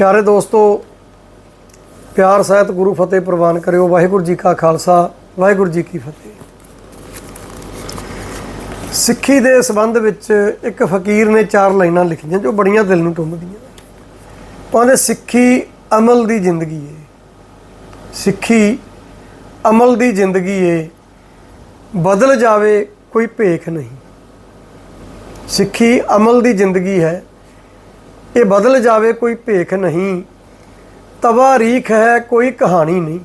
ਪਿਆਰੇ ਦੋਸਤੋ, ਪਿਆਰ ਸਹਿਤ ਗੁਰੂ ਫਤਿਹ ਪ੍ਰਵਾਨ ਕਰਿਓ। ਵਾਹਿਗੁਰੂ ਜੀ ਕਾ ਖਾਲਸਾ, ਵਾਹਿਗੁਰੂ ਜੀ ਕੀ ਫਤਿਹ। ਸਿੱਖੀ ਦੇ ਸੰਬੰਧ ਵਿੱਚ ਇੱਕ ਫਕੀਰ ਨੇ ਚਾਰ ਲਾਈਨਾਂ ਲਿਖੀਆਂ ਜੋ ਬੜੀਆਂ ਦਿਲ ਨੂੰ ਟੁੰਬਦੀਆਂ ਕਹਿੰਦੇ ਸਿੱਖੀ ਅਮਲ ਦੀ ਜ਼ਿੰਦਗੀ ਏ। ਸਿੱਖੀ ਅਮਲ ਦੀ ਜ਼ਿੰਦਗੀ ਏ। ਬਦਲ ਜਾਵੇ ਕੋਈ ਭੇਖ ਨਹੀਂ। ਸਿੱਖੀ ਅਮਲ ਦੀ ਜ਼ਿੰਦਗੀ ਹੈ। ਇਹ ਬਦਲ ਜਾਵੇ ਕੋਈ ਭੇਖ ਨਹੀਂ। ਤਵਾਰੀਖ ਹੈ ਕੋਈ ਕਹਾਣੀ ਨਹੀਂ।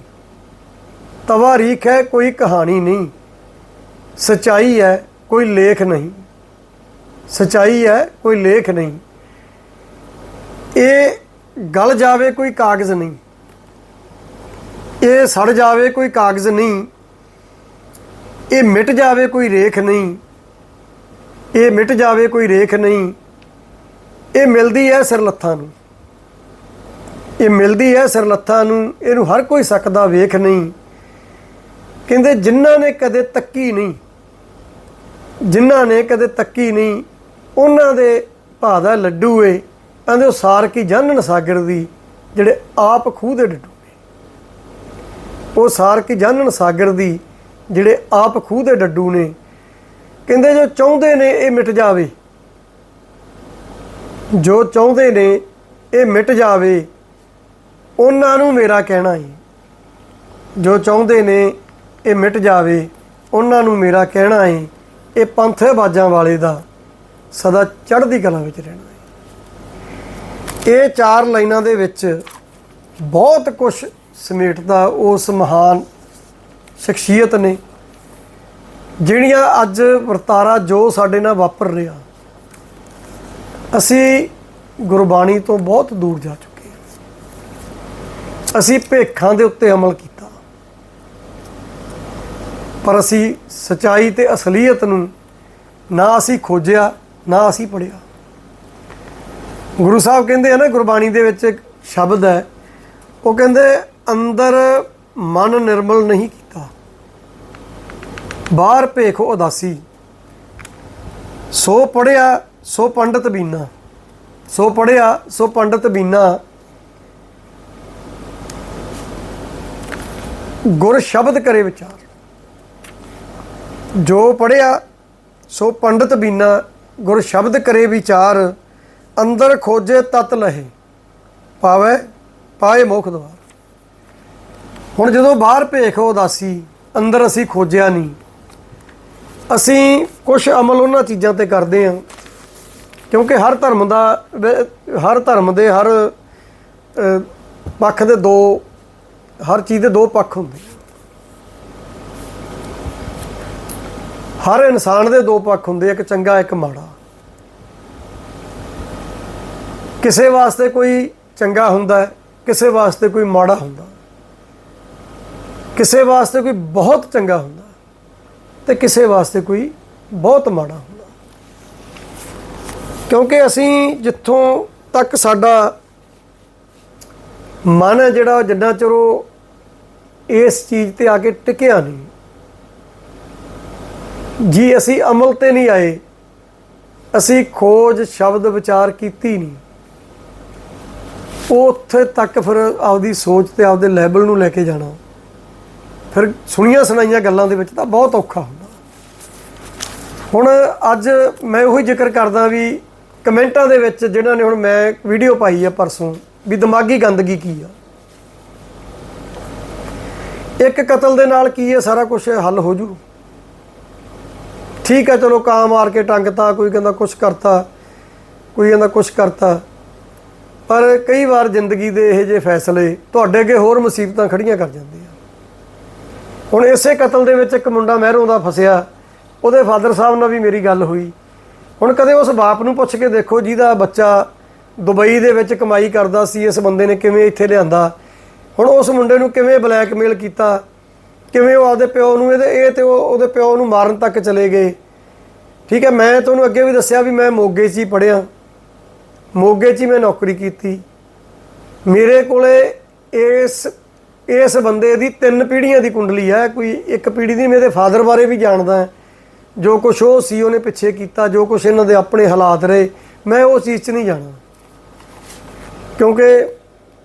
ਤਵਾਰੀਖ ਹੈ ਕੋਈ ਕਹਾਣੀ ਨਹੀਂ। ਸਚਾਈ ਹੈ ਕੋਈ ਲੇਖ ਨਹੀਂ। ਸਚਾਈ ਹੈ ਕੋਈ ਲੇਖ ਨਹੀਂ। ਇਹ ਗਲ ਜਾਵੇ ਕੋਈ ਕਾਗਜ਼ ਨਹੀਂ। ਇਹ ਸੜ ਜਾਵੇ ਕੋਈ ਕਾਗਜ਼ ਨਹੀਂ। ਇਹ ਮਿਟ ਜਾਵੇ ਕੋਈ ਰੇਖ ਨਹੀਂ। ਇਹ ਮਿਟ ਜਾਵੇ ਕੋਈ ਰੇਖ ਨਹੀਂ। ਇਹ ਮਿਲਦੀ ਹੈ ਸਿਰਲੱਥਾਂ ਨੂੰ। ਇਹ ਮਿਲਦੀ ਹੈ ਸਿਰਲੱਥਾਂ ਨੂੰ, ਇਹਨੂੰ ਹਰ ਕੋਈ ਸਕਦਾ ਵੇਖ ਨਹੀਂ। ਕਹਿੰਦੇ ਜਿਨ੍ਹਾਂ ਨੇ ਕਦੇ ਤੱਕੀ ਨਹੀਂ, ਜਿਨ੍ਹਾਂ ਨੇ ਕਦੇ ਤੱਕੀ ਨਹੀਂ, ਉਹਨਾਂ ਦੇ ਭਾ ਦਾ ਲੱਡੂ ਏ, ਕਹਿੰਦੇ ਉਹ ਸਾਰ ਕੀ ਜਾਣਨ ਸਾਗਰ ਦੀ, ਜਿਹੜੇ ਆਪ ਖੂਹ ਦੇ ਡੱਡੂ ਨੇ ਉਹ ਸਾਰ ਕੀ ਜਾਣਨ ਸਾਗਰ ਦੀ, ਜਿਹੜੇ ਆਪ ਖੂਹ ਦੇ ਡੱਡੂ ਨੇ। ਕਹਿੰਦੇ ਜੋ ਚਾਹੁੰਦੇ ਨੇ ਇਹ ਮਿਟ ਜਾਵੇ। ਜੋ ਚਾਹੁੰਦੇ ਨੇ, ਇਹ ਮਿਟ ਜਾਵੇ, ਉਹਨਾਂ ਨੂੰ ਮੇਰਾ ਕਹਿਣਾ ਹੈ ਜੋ ਚਾਹੁੰਦੇ ਨੇ, ਇਹ ਮਿਟ ਜਾਵੇ, ਉਹਨਾਂ ਨੂੰ ਮੇਰਾ ਕਹਿਣਾ ਹੈ ਇਹ ਪੰਥੇ ਬਾਜਾਂ ਵਾਲੇ ਦਾ ਸਦਾ ਚੜ੍ਹਦੀ ਕਲਾ ਵਿੱਚ ਰਹਿਣਾ ਹੈ ਇਹ ਚਾਰ ਲਾਈਨਾਂ ਦੇ ਵਿੱਚ ਬਹੁਤ ਕੁਝ ਸਮੇਟਦਾ ਉਸ ਮਹਾਨ ਸ਼ਖਸੀਅਤ ਨੇ, ਜਿਹੜੀਆਂ ਅੱਜ ਵਰਤਾਰਾ ਜੋ ਸਾਡੇ ਨਾਲ ਵਾਪਰ ਰਿਹਾ। ਅਸੀਂ ਗੁਰਬਾਣੀ ਤੋਂ ਬਹੁਤ ਦੂਰ ਜਾ ਚੁੱਕੇ ਹਾਂ। ਅਸੀਂ ਭੇਖਾਂ ਦੇ ਉੱਤੇ ਅਮਲ ਕੀਤਾ। ਪਰ ਅਸੀਂ ਸਚਾਈ ਤੇ ਅਸਲੀਅਤ ਨੂੰ ਨਾ ਅਸੀਂ ਖੋਜਿਆ, ਨਾ ਅਸੀਂ ਪੜਿਆ ਗੁਰੂ ਸਾਹਿਬ ਕਹਿੰਦੇ ਆ ਨਾ, ਗੁਰਬਾਣੀ ਦੇ ਵਿੱਚ ਇੱਕ ਸ਼ਬਦ ਹੈ, ਉਹ ਕਹਿੰਦੇ, ਅੰਦਰ ਮਨ ਨਿਰਮਲ ਨਹੀਂ ਕੀਤਾ। ਬਾਹਰ ਭੇਖ ਉਦਾਸੀ। ਸੋ ਪੜਿਆ ਸੋ ਪੰਡਤ ਬੀਨਾ। ਸੋ ਪੜਿਆ ਸੋ ਪੰਡਤ ਬੀਨਾ। ਗੁਰ ਸ਼ਬਦ ਕਰੇ ਵਿਚਾਰ। ਜੋ ਪੜਿਆ ਸੋ ਪੰਡਤ ਬੀਨਾ, ਗੁਰ ਸ਼ਬਦ ਕਰੇ ਵਿਚਾਰ, ਅੰਦਰ ਖੋਜੇ ਤਤ ਲਹੇ, ਪਾਵੇ, ਪਾਏ ਮੋਖ ਦਵਾਰ। ਹੁਣ ਜਦੋਂ ਬਾਹਰ ਭੇਖ ਉਦਾਸੀ, ਅੰਦਰ ਅਸੀਂ ਖੋਜਿਆ ਨਹੀਂ, ਅਸੀਂ ਕੁਝ ਅਮਲ ਉਹਨਾਂ ਚੀਜ਼ਾਂ ਤੇ ਕਰਦੇ ਹਾਂ। ਕਿਉਂਕਿ ਹਰ ਧਰਮ ਦਾ ਹਰ ਧਰਮ ਦੇ ਹਰ ਪੱਖ ਦੇ ਦੋ, ਹਰ ਚੀਜ਼ ਦੇ ਦੋ ਪੱਖ ਹੁੰਦੇ ਹਰ ਇਨਸਾਨ ਦੇ ਦੋ ਪੱਖ ਹੁੰਦੇ ਇੱਕ ਚੰਗਾ, ਇੱਕ ਮਾੜਾ। ਕਿਸੇ ਵਾਸਤੇ ਕੋਈ ਚੰਗਾ ਹੁੰਦਾ ਹੈ, ਕਿਸੇ ਵਾਸਤੇ ਕੋਈ ਮਾੜਾ ਹੁੰਦਾ ਕਿਸੇ ਵਾਸਤੇ ਕੋਈ ਬਹੁਤ ਚੰਗਾ ਹੁੰਦਾ ਤੇ ਕਿਸੇ ਵਾਸਤੇ ਕੋਈ ਬਹੁਤ ਮਾੜਾ ਹੁੰਦਾ ਕਿਉਂਕਿ ਅਸੀਂ ਜਿੱਥੋਂ ਤੱਕ ਸਾਡਾ ਮਨ ਹੈ ਜਿਹੜਾ, ਜਿੰਨਾ ਚਿਰ ਉਹ ਇਸ ਚੀਜ਼ ਤੇ ਆ ਕੇ ਟਿਕਿਆ ਨਹੀਂ, ਜੀ ਅਸੀਂ ਅਮਲ ਤੇ ਨਹੀਂ ਆਏ, ਅਸੀਂ ਖੋਜ, ਸ਼ਬਦ ਵਿਚਾਰ ਕੀਤੀ ਨਹੀਂ ਉਹ ਉੱਥੇ ਤੱਕ ਫਿਰ ਆਪਦੀ ਸੋਚ ਤੇ ਆਪਦੇ ਲੈਵਲ ਨੂੰ ਲੈ ਕੇ ਜਾਣਾ, ਫਿਰ ਸੁਣੀਆਂ ਸੁਣਾਈਆਂ ਗੱਲਾਂ ਦੇ ਵਿੱਚ ਤਾਂ ਬਹੁਤ ਔਖਾ ਹੁੰਦਾ। ਹੁਣ ਅੱਜ ਮੈਂ ਉਹੀ ਜ਼ਿਕਰ ਕਰਦਾ ਵੀ ਕਮੈਂਟਾਂ ਦੇ ਵਿੱਚ ਜਿਨ੍ਹਾਂ ਨੇ ਹੁਣ ਮੈਂ ਵੀਡੀਓ ਪਾਈ ਆ ਪਰਸੋਂ ਵੀ ਦਿਮਾਗੀ ਗੰਦਗੀ ਕੀ ਆ। ਇੱਕ ਕਤਲ ਦੇ ਨਾਲ ਕੀ ਹੈ ਸਾਰਾ ਕੁਝ ਹੱਲ ਹੋ ਜੂ। ਠੀਕ ਹੈ ਚਲੋ ਕਾਂ ਮਾਰ ਕੇ ਟੰਗਤਾ, ਕੋਈ ਕਹਿੰਦਾ ਕੁਝ ਕਰਤਾ, ਕੋਈ ਕਹਿੰਦਾ ਕੁਝ ਕਰਤਾ। ਪਰ ਕਈ ਵਾਰ ਜ਼ਿੰਦਗੀ ਦੇ ਇਹ ਜਿਹੇ ਫੈਸਲੇ ਤੁਹਾਡੇ ਅੱਗੇ ਹੋਰ ਮੁਸੀਬਤਾਂ ਖੜੀਆਂ ਕਰ ਜਾਂਦੇ ਆ। ਹੁਣ ਇਸੇ ਕਤਲ ਦੇ ਵਿੱਚ ਇੱਕ ਮੁੰਡਾ ਮਹਿਰੋਂ ਦਾ ਫਸਿਆ, ਉਹਦੇ ਫਾਦਰ ਸਾਹਿਬ ਨਾਲ ਵੀ ਮੇਰੀ ਗੱਲ ਹੋਈ। ਹੁਣ ਕਦੇ ਉਸ ਬਾਪ ਨੂੰ ਪੁੱਛ ਕੇ ਦੇਖੋ ਜਿਹਦਾ ਬੱਚਾ ਦੁਬਈ ਦੇ ਵਿੱਚ ਕਮਾਈ ਕਰਦਾ ਸੀ, ਇਸ ਬੰਦੇ ਨੇ ਕਿਵੇਂ ਇੱਥੇ ਲਿਆਂਦਾ? ਹੁਣ ਉਸ ਮੁੰਡੇ ਨੂੰ ਕਿਵੇਂ ਬਲੈਕਮੇਲ ਕੀਤਾ? ਕਿਵੇਂ ਉਹ ਆਪਦੇ ਪਿਓ ਨੂੰ ਇਹਦੇ ਇਹ ਤੇ ਉਹ ਉਹਦੇ ਪਿਓ ਨੂੰ ਮਾਰਨ ਤੱਕ ਚਲੇ ਗਏ? ਠੀਕ ਹੈ, ਮੈਂ ਤੁਹਾਨੂੰ ਅੱਗੇ ਵੀ ਦੱਸਿਆ ਵੀ ਮੈਂ ਮੋਗੇ 'ਚ ਹੀ ਪੜਿਆ ਮੋਗੇ 'ਚ ਹੀ ਮੈਂ ਨੌਕਰੀ ਕੀਤੀ। ਮੇਰੇ ਕੋਲੇ ਇਸ ਇਸ ਬੰਦੇ ਦੀ ਤਿੰਨ ਪੀੜ੍ਹੀਆਂ ਦੀ ਕੁੰਡਲੀ ਹੈ। ਕੋਈ ਇੱਕ ਪੀੜ੍ਹੀ ਦੀ ਮੇਰੇ ਫਾਦਰ ਬਾਰੇ ਵੀ ਜਾਣਦਾ ਹੈ। ਜੋ ਕੁਛ ਉਹ ਸੀ, ਉਹਨੇ ਪਿੱਛੇ ਕੀਤਾ, ਜੋ ਕੁਛ ਇਹਨਾਂ ਦੇ ਆਪਣੇ ਹਾਲਾਤ ਰਹੇ, ਮੈਂ ਉਸ ਚੀਜ਼ 'ਚ ਨਹੀਂ ਜਾਣਾ। ਕਿਉਂਕਿ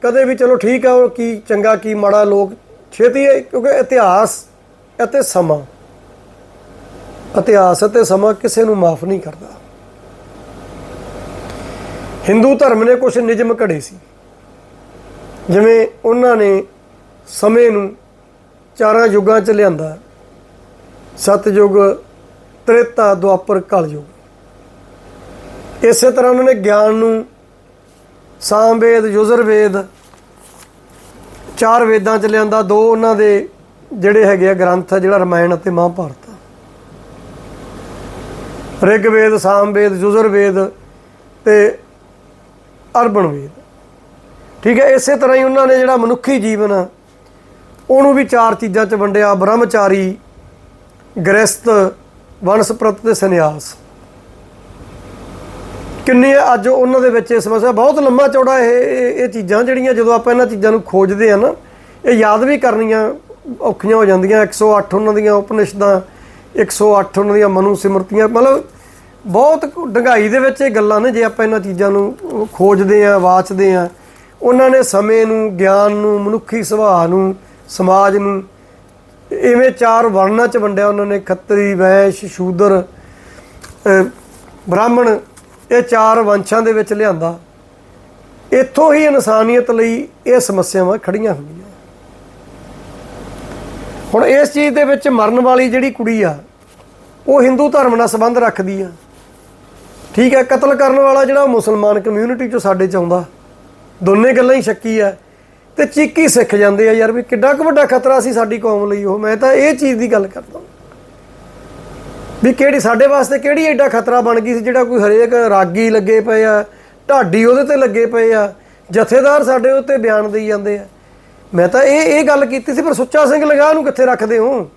ਕਦੇ ਵੀ ਚਲੋ ਠੀਕ ਆ, ਉਹ ਕੀ ਚੰਗਾ, ਕੀ ਮਾੜਾ, ਲੋਕ ਛੇਤੀ ਹੈ ਕਿਉਂਕਿ ਇਤਿਹਾਸ ਅਤੇ ਸਮਾਂ, ਇਤਿਹਾਸ ਅਤੇ ਸਮਾਂ ਕਿਸੇ ਨੂੰ ਮਾਫ ਨਹੀਂ ਕਰਦਾ। ਹਿੰਦੂ ਧਰਮ ਨੇ ਕੁਝ ਨਿਯਮ ਘੜੇ ਸੀ। ਜਿਵੇਂ ਉਹਨਾਂ ਨੇ ਸਮੇਂ ਨੂੰ ਚਾਰਾਂ ਯੁੱਗਾਂ 'ਚ ਲਿਆਂਦਾ। ਸਤਯੁਗ ਤ੍ਰੇਤਾ ਦੁਆਪਰ ਕਲਯੁਗ ਇਸੇ ਤਰ੍ਹਾਂ ਉਹਨਾਂ ਨੇ ਗਿਆਨ ਨੂੰ ਸਾਮਵੇਦ ਯੁਜੁਰਵੇਦ ਚਾਰ ਵੇਦਾਂ 'ਚ ਲਿਆਂਦਾ, ਦੋ ਉਹਨਾਂ ਦੇ ਜਿਹੜੇ ਹੈਗੇ ਆ ਗ੍ਰੰਥ ਆ, ਜਿਹੜਾ ਰਮਾਇਣ ਅਤੇ ਮਹਾਭਾਰਤ ਆ। ਰਿਗਵੇਦ ਸਾਮਵੇਦ ਯੁਜੁਰਵੇਦ ਤੇ ਅਰਬਣ ਵੇਦ। ਠੀਕ ਹੈ, ਇਸੇ ਤਰ੍ਹਾਂ ਹੀ ਉਹਨਾਂ ਨੇ ਜਿਹੜਾ ਮਨੁੱਖੀ ਜੀਵਨ ਆ, ਉਹਨੂੰ ਵੀ ਚਾਰ ਚੀਜ਼ਾਂ 'ਚ ਵੰਡਿਆ। ਬ੍ਰਹਮਚਾਰੀ, ਗ੍ਰਸਤ ਵਨਸਪ੍ਰਤ ਤੇ ਸੰਨਿਆਸ। ਕਿੰਨੀ ਅੱਜ ਉਹਨਾਂ ਦੇ ਵਿੱਚ ਇਹ ਸਮੱਸਿਆ, ਬਹੁਤ ਲੰਮਾ ਚੌੜਾ ਇਹ ਇਹ ਇਹ ਚੀਜ਼ਾਂ ਜਿਹੜੀਆਂ ਜਦੋਂ ਆਪਾਂ ਇਹਨਾਂ ਚੀਜ਼ਾਂ ਨੂੰ ਖੋਜਦੇ ਆ ਨਾ, ਇਹ ਯਾਦ ਵੀ ਕਰਨੀਆਂ ਔਖੀਆਂ ਹੋ ਜਾਂਦੀਆਂ 108 ਉਹਨਾਂ ਦੀਆਂ ਉਪਨਿਸ਼ਦਾਂ 108 ਉਹਨਾਂ ਦੀਆਂ ਮਨੂ ਸਿਮਰਤੀਆਂ, ਮਤਲਬ ਬਹੁਤ ਡੰਗਾਈ ਦੇ ਵਿੱਚ ਇਹ ਗੱਲਾਂ ਨੇ ਜੇ ਆਪਾਂ ਇਹਨਾਂ ਚੀਜ਼ਾਂ ਨੂੰ ਖੋਜਦੇ ਆ ਵਾਚਦੇ ਆ ਉਹਨਾਂ ਨੇ ਸਮੇਂ ਨੂੰ, ਗਿਆਨ ਨੂੰ, ਮਨੁੱਖੀ ਸੁਭਾਅ ਨੂੰ, ਸਮਾਜ ਨੂੰ ਇਵੇਂ ਚਾਰ ਵਰਣਾਂ ਚ ਵੰਡਿਆ ਉਹਨਾਂ ਨੇ, ਖੱਤਰੀ, ਵੈਸ਼, ਸ਼ੂਦਰ ਬ੍ਰਾਹਮਣ, ਇਹ ਚਾਰ ਵੰਸ਼ਾਂ ਦੇ ਵਿੱਚ ਲਿਆਂਦਾ। ਇੱਥੋਂ ਹੀ ਇਨਸਾਨੀਅਤ ਲਈ ਇਹ ਸਮੱਸਿਆਵਾਂ ਖੜੀਆਂ ਹੋਈਆਂ ਹੁਣ ਇਸ ਚੀਜ਼ ਦੇ ਵਿੱਚ ਮਰਨ ਵਾਲੀ ਜਿਹੜੀ ਕੁੜੀ ਆ, ਉਹ ਹਿੰਦੂ ਧਰਮ ਨਾਲ ਸੰਬੰਧ ਰੱਖਦੀ ਆ। ਠੀਕ ਹੈ, ਕਤਲ ਕਰਨ ਵਾਲਾ ਜਿਹੜਾ ਉਹ ਮੁਸਲਮਾਨ ਕਮਿਊਨਿਟੀ ਚੋਂ ਸਾਡੇ ਚ ਆਉਂਦਾ। ਦੋਨੇ ਗੱਲਾਂ ਹੀ ਸ਼ੱਕੀ ਆ। ਤੇ ਚੀਕੀ ਸਿੱਖ ਜਾਂਦੇ ਆ ਯਾਰ ਵੀ ਕਿੱਡਾ ਕੁ ਵੱਡਾ ਖਤਰਾ ਸੀ ਸਾਡੀ ਕੌਮ ਲਈ ਉਹ। ਮੈਂ ਤਾਂ ਇਹ ਚੀਜ਼ ਦੀ ਗੱਲ ਕਰਦਾ ਵੀ ਕਿਹੜੀ ਸਾਡੇ ਵਾਸਤੇ ਕਿਹੜੀ ਐਡਾ ਖਤਰਾ ਬਣ ਗਈ ਸੀ ਜਿਹੜਾ ਕੋਈ ਹਰੇਕ ਰਾਗੀ ਲੱਗੇ ਪਏ ਆ, ਢਾਡੀ ਉਹਦੇ ਤੇ ਲੱਗੇ ਪਏ ਆ, ਜਥੇਦਾਰ ਸਾਡੇ ਉੱਤੇ ਬਿਆਨ ਦੇਈ ਜਾਂਦੇ ਆ। ਮੈਂ ਤਾਂ ਇਹ ਇਹ ਗੱਲ ਕੀਤੀ ਸੀ, ਪਰ ਸੁੱਚਾ ਸਿੰਘ ਲਗਾਹ ਨੂੰ ਕਿੱਥੇ ਰੱਖਦੇ ਹੋ?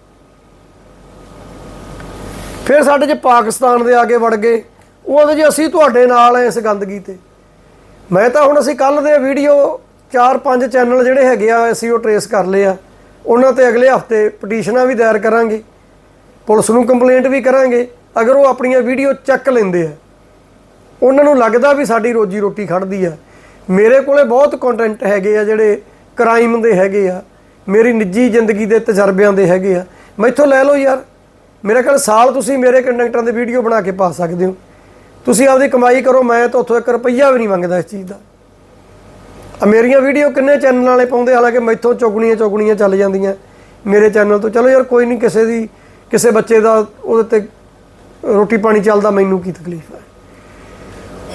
ਫਿਰ ਸਾਡੇ ਚ ਪਾਕਿਸਤਾਨ ਦੇ ਆਗੇ ਵੜ ਗਏ। ਉਹਦੇ ਜੇ, ਅਸੀਂ ਤੁਹਾਡੇ ਨਾਲ ਆ ਇਸ ਗੰਦਗੀ ਤੇ। ਮੈਂ ਤਾਂ ਹੁਣ ਅਸੀਂ ਕੱਲ ਦੇ ਵੀਡੀਓ 4-5 ਚੈਨਲ ਜਿਹੜੇ ਹੈਗੇ ਆ, ਅਸੀਂ ਉਹ ਟਰੇਸ ਕਰ ਲਏ ਆ। ਉਹਨਾਂ ਤੇ ਅਗਲੇ ਹਫ਼ਤੇ ਪਟੀਸ਼ਨਾਂ ਵੀ ਦਾਇਰ ਕਰਾਂਗੇ। ਪੁਲਿਸ ਨੂੰ ਕੰਪਲੇਂਟ ਵੀ ਕਰਾਂਗੇ। ਅਗਰ ਉਹ ਆਪਣੀਆਂ ਵੀਡੀਓ ਚੱਕ ਲੈਂਦੇ ਆ। ਉਹਨਾਂ ਨੂੰ ਲੱਗਦਾ ਵੀ ਸਾਡੀ ਰੋਜੀ ਰੋਟੀ ਖੜਦੀ ਆ। ਮੇਰੇ ਕੋਲੇ ਬਹੁਤ ਕੰਟੈਂਟ ਹੈਗੇ ਆ ਜਿਹੜੇ ਕ੍ਰਾਈਮ ਦੇ ਹੈਗੇ ਆ। ਮੇਰੀ ਨਿੱਜੀ ਜ਼ਿੰਦਗੀ ਦੇ ਤਜਰਬਿਆਂ ਦੇ ਹੈਗੇ ਆ। ਮੈਥੋਂ ਲੈ ਲਓ ਯਾਰ। ਮੇਰੇ ਕੋਲ ਸਾਲ ਤੁਸੀਂ ਮੇਰੇ ਕੰਟੈਂਟਾਂ ਦੇ ਵੀਡੀਓ ਬਣਾ ਕੇ ਪਾ ਸਕਦੇ ਹੋ। ਤੁਸੀਂ ਆਪਦੀ ਕਮਾਈ ਕਰੋ, ਮੈਂ ਤਾਂ ਉੱਥੋਂ 1 ਰੁਪਈਆ ਵੀ ਨਹੀਂ ਮੰਗਦਾ ਇਸ ਚੀਜ਼ ਦਾ। ਮੇਰੀਆਂ ਵੀਡੀਓ ਕਿੰਨੇ ਚੈਨਲ ਵਾਲੇ ਪਾਉਂਦੇ? ਹਾਲਾਂਕਿ ਮੈਥੋਂ ਚੁਗਣੀਆਂ ਚੁਗਣੀਆਂ ਚੱਲ ਜਾਂਦੀਆਂ। ਮੇਰੇ ਚੈਨਲ ਤੋਂ। ਚਲੋ ਯਾਰ, ਕੋਈ ਨਹੀਂ, ਕਿਸੇ ਦੀ, ਕਿਸੇ ਬੱਚੇ ਦਾ ਉਹਦੇ ਤੇ ਰੋਟੀ ਪਾਣੀ ਚੱਲਦਾ, ਮੈਨੂੰ ਕੀ ਤਕਲੀਫ ਹੈ?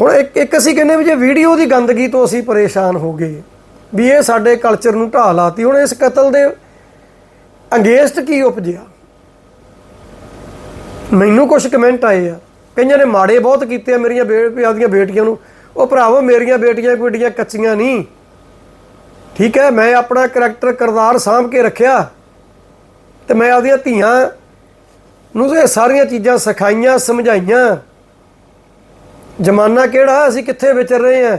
ਹੁਣ ਇੱਕ ਇੱਕ ਅਸੀਂ ਕਹਿੰਦੇ ਵੀ ਜੇ ਵੀਡੀਓ ਦੀ ਗੰਦਗੀ ਤੋਂ ਅਸੀਂ ਪਰੇਸ਼ਾਨ ਹੋ ਗਏ, ਵੀ ਇਹ ਸਾਡੇ ਕਲਚਰ ਨੂੰ ਢਾਹ ਲਾਤੀ, ਹੁਣ ਇਸ ਕਤਲ ਦੇ ਅੰਗੇਸਟ ਕੀ ਉਪਜਿਆ? ਮੈਨੂੰ ਕੁਝ ਕਮੈਂਟ ਆਏ ਆ। ਕਈਆਂ ਨੇ ਮਾੜੇ ਬਹੁਤ ਕੀਤੇ ਆ ਮੇਰੀਆਂ ਬੇ ਦੀਆਂ ਬੇਟੀਆਂ ਨੂੰ। ਉਹ ਭਰਾਵੋ, ਮੇਰੀਆਂ ਬੇਟੀਆਂ ਕੋਈ ਕੱਚੀਆਂ ਨਹੀਂ। ਠੀਕ ਹੈ, ਮੈਂ ਆਪਣਾ ਕਰੈਕਟਰ ਕਿਰਦਾਰ ਸਾਂਭ ਕੇ ਰੱਖਿਆ ਤੇ ਮੈਂ ਆਪਦੀਆਂ ਧੀਆਂ ਨੂੰ ਇਹ ਸਾਰੀਆਂ ਚੀਜ਼ਾਂ ਸਿਖਾਈਆਂ, ਸਮਝਾਈਆਂ। ਜਮਾਨਾ ਕਿਹੜਾ? ਅਸੀਂ ਕਿੱਥੇ ਵਿਚਰ ਰਹੇ ਆ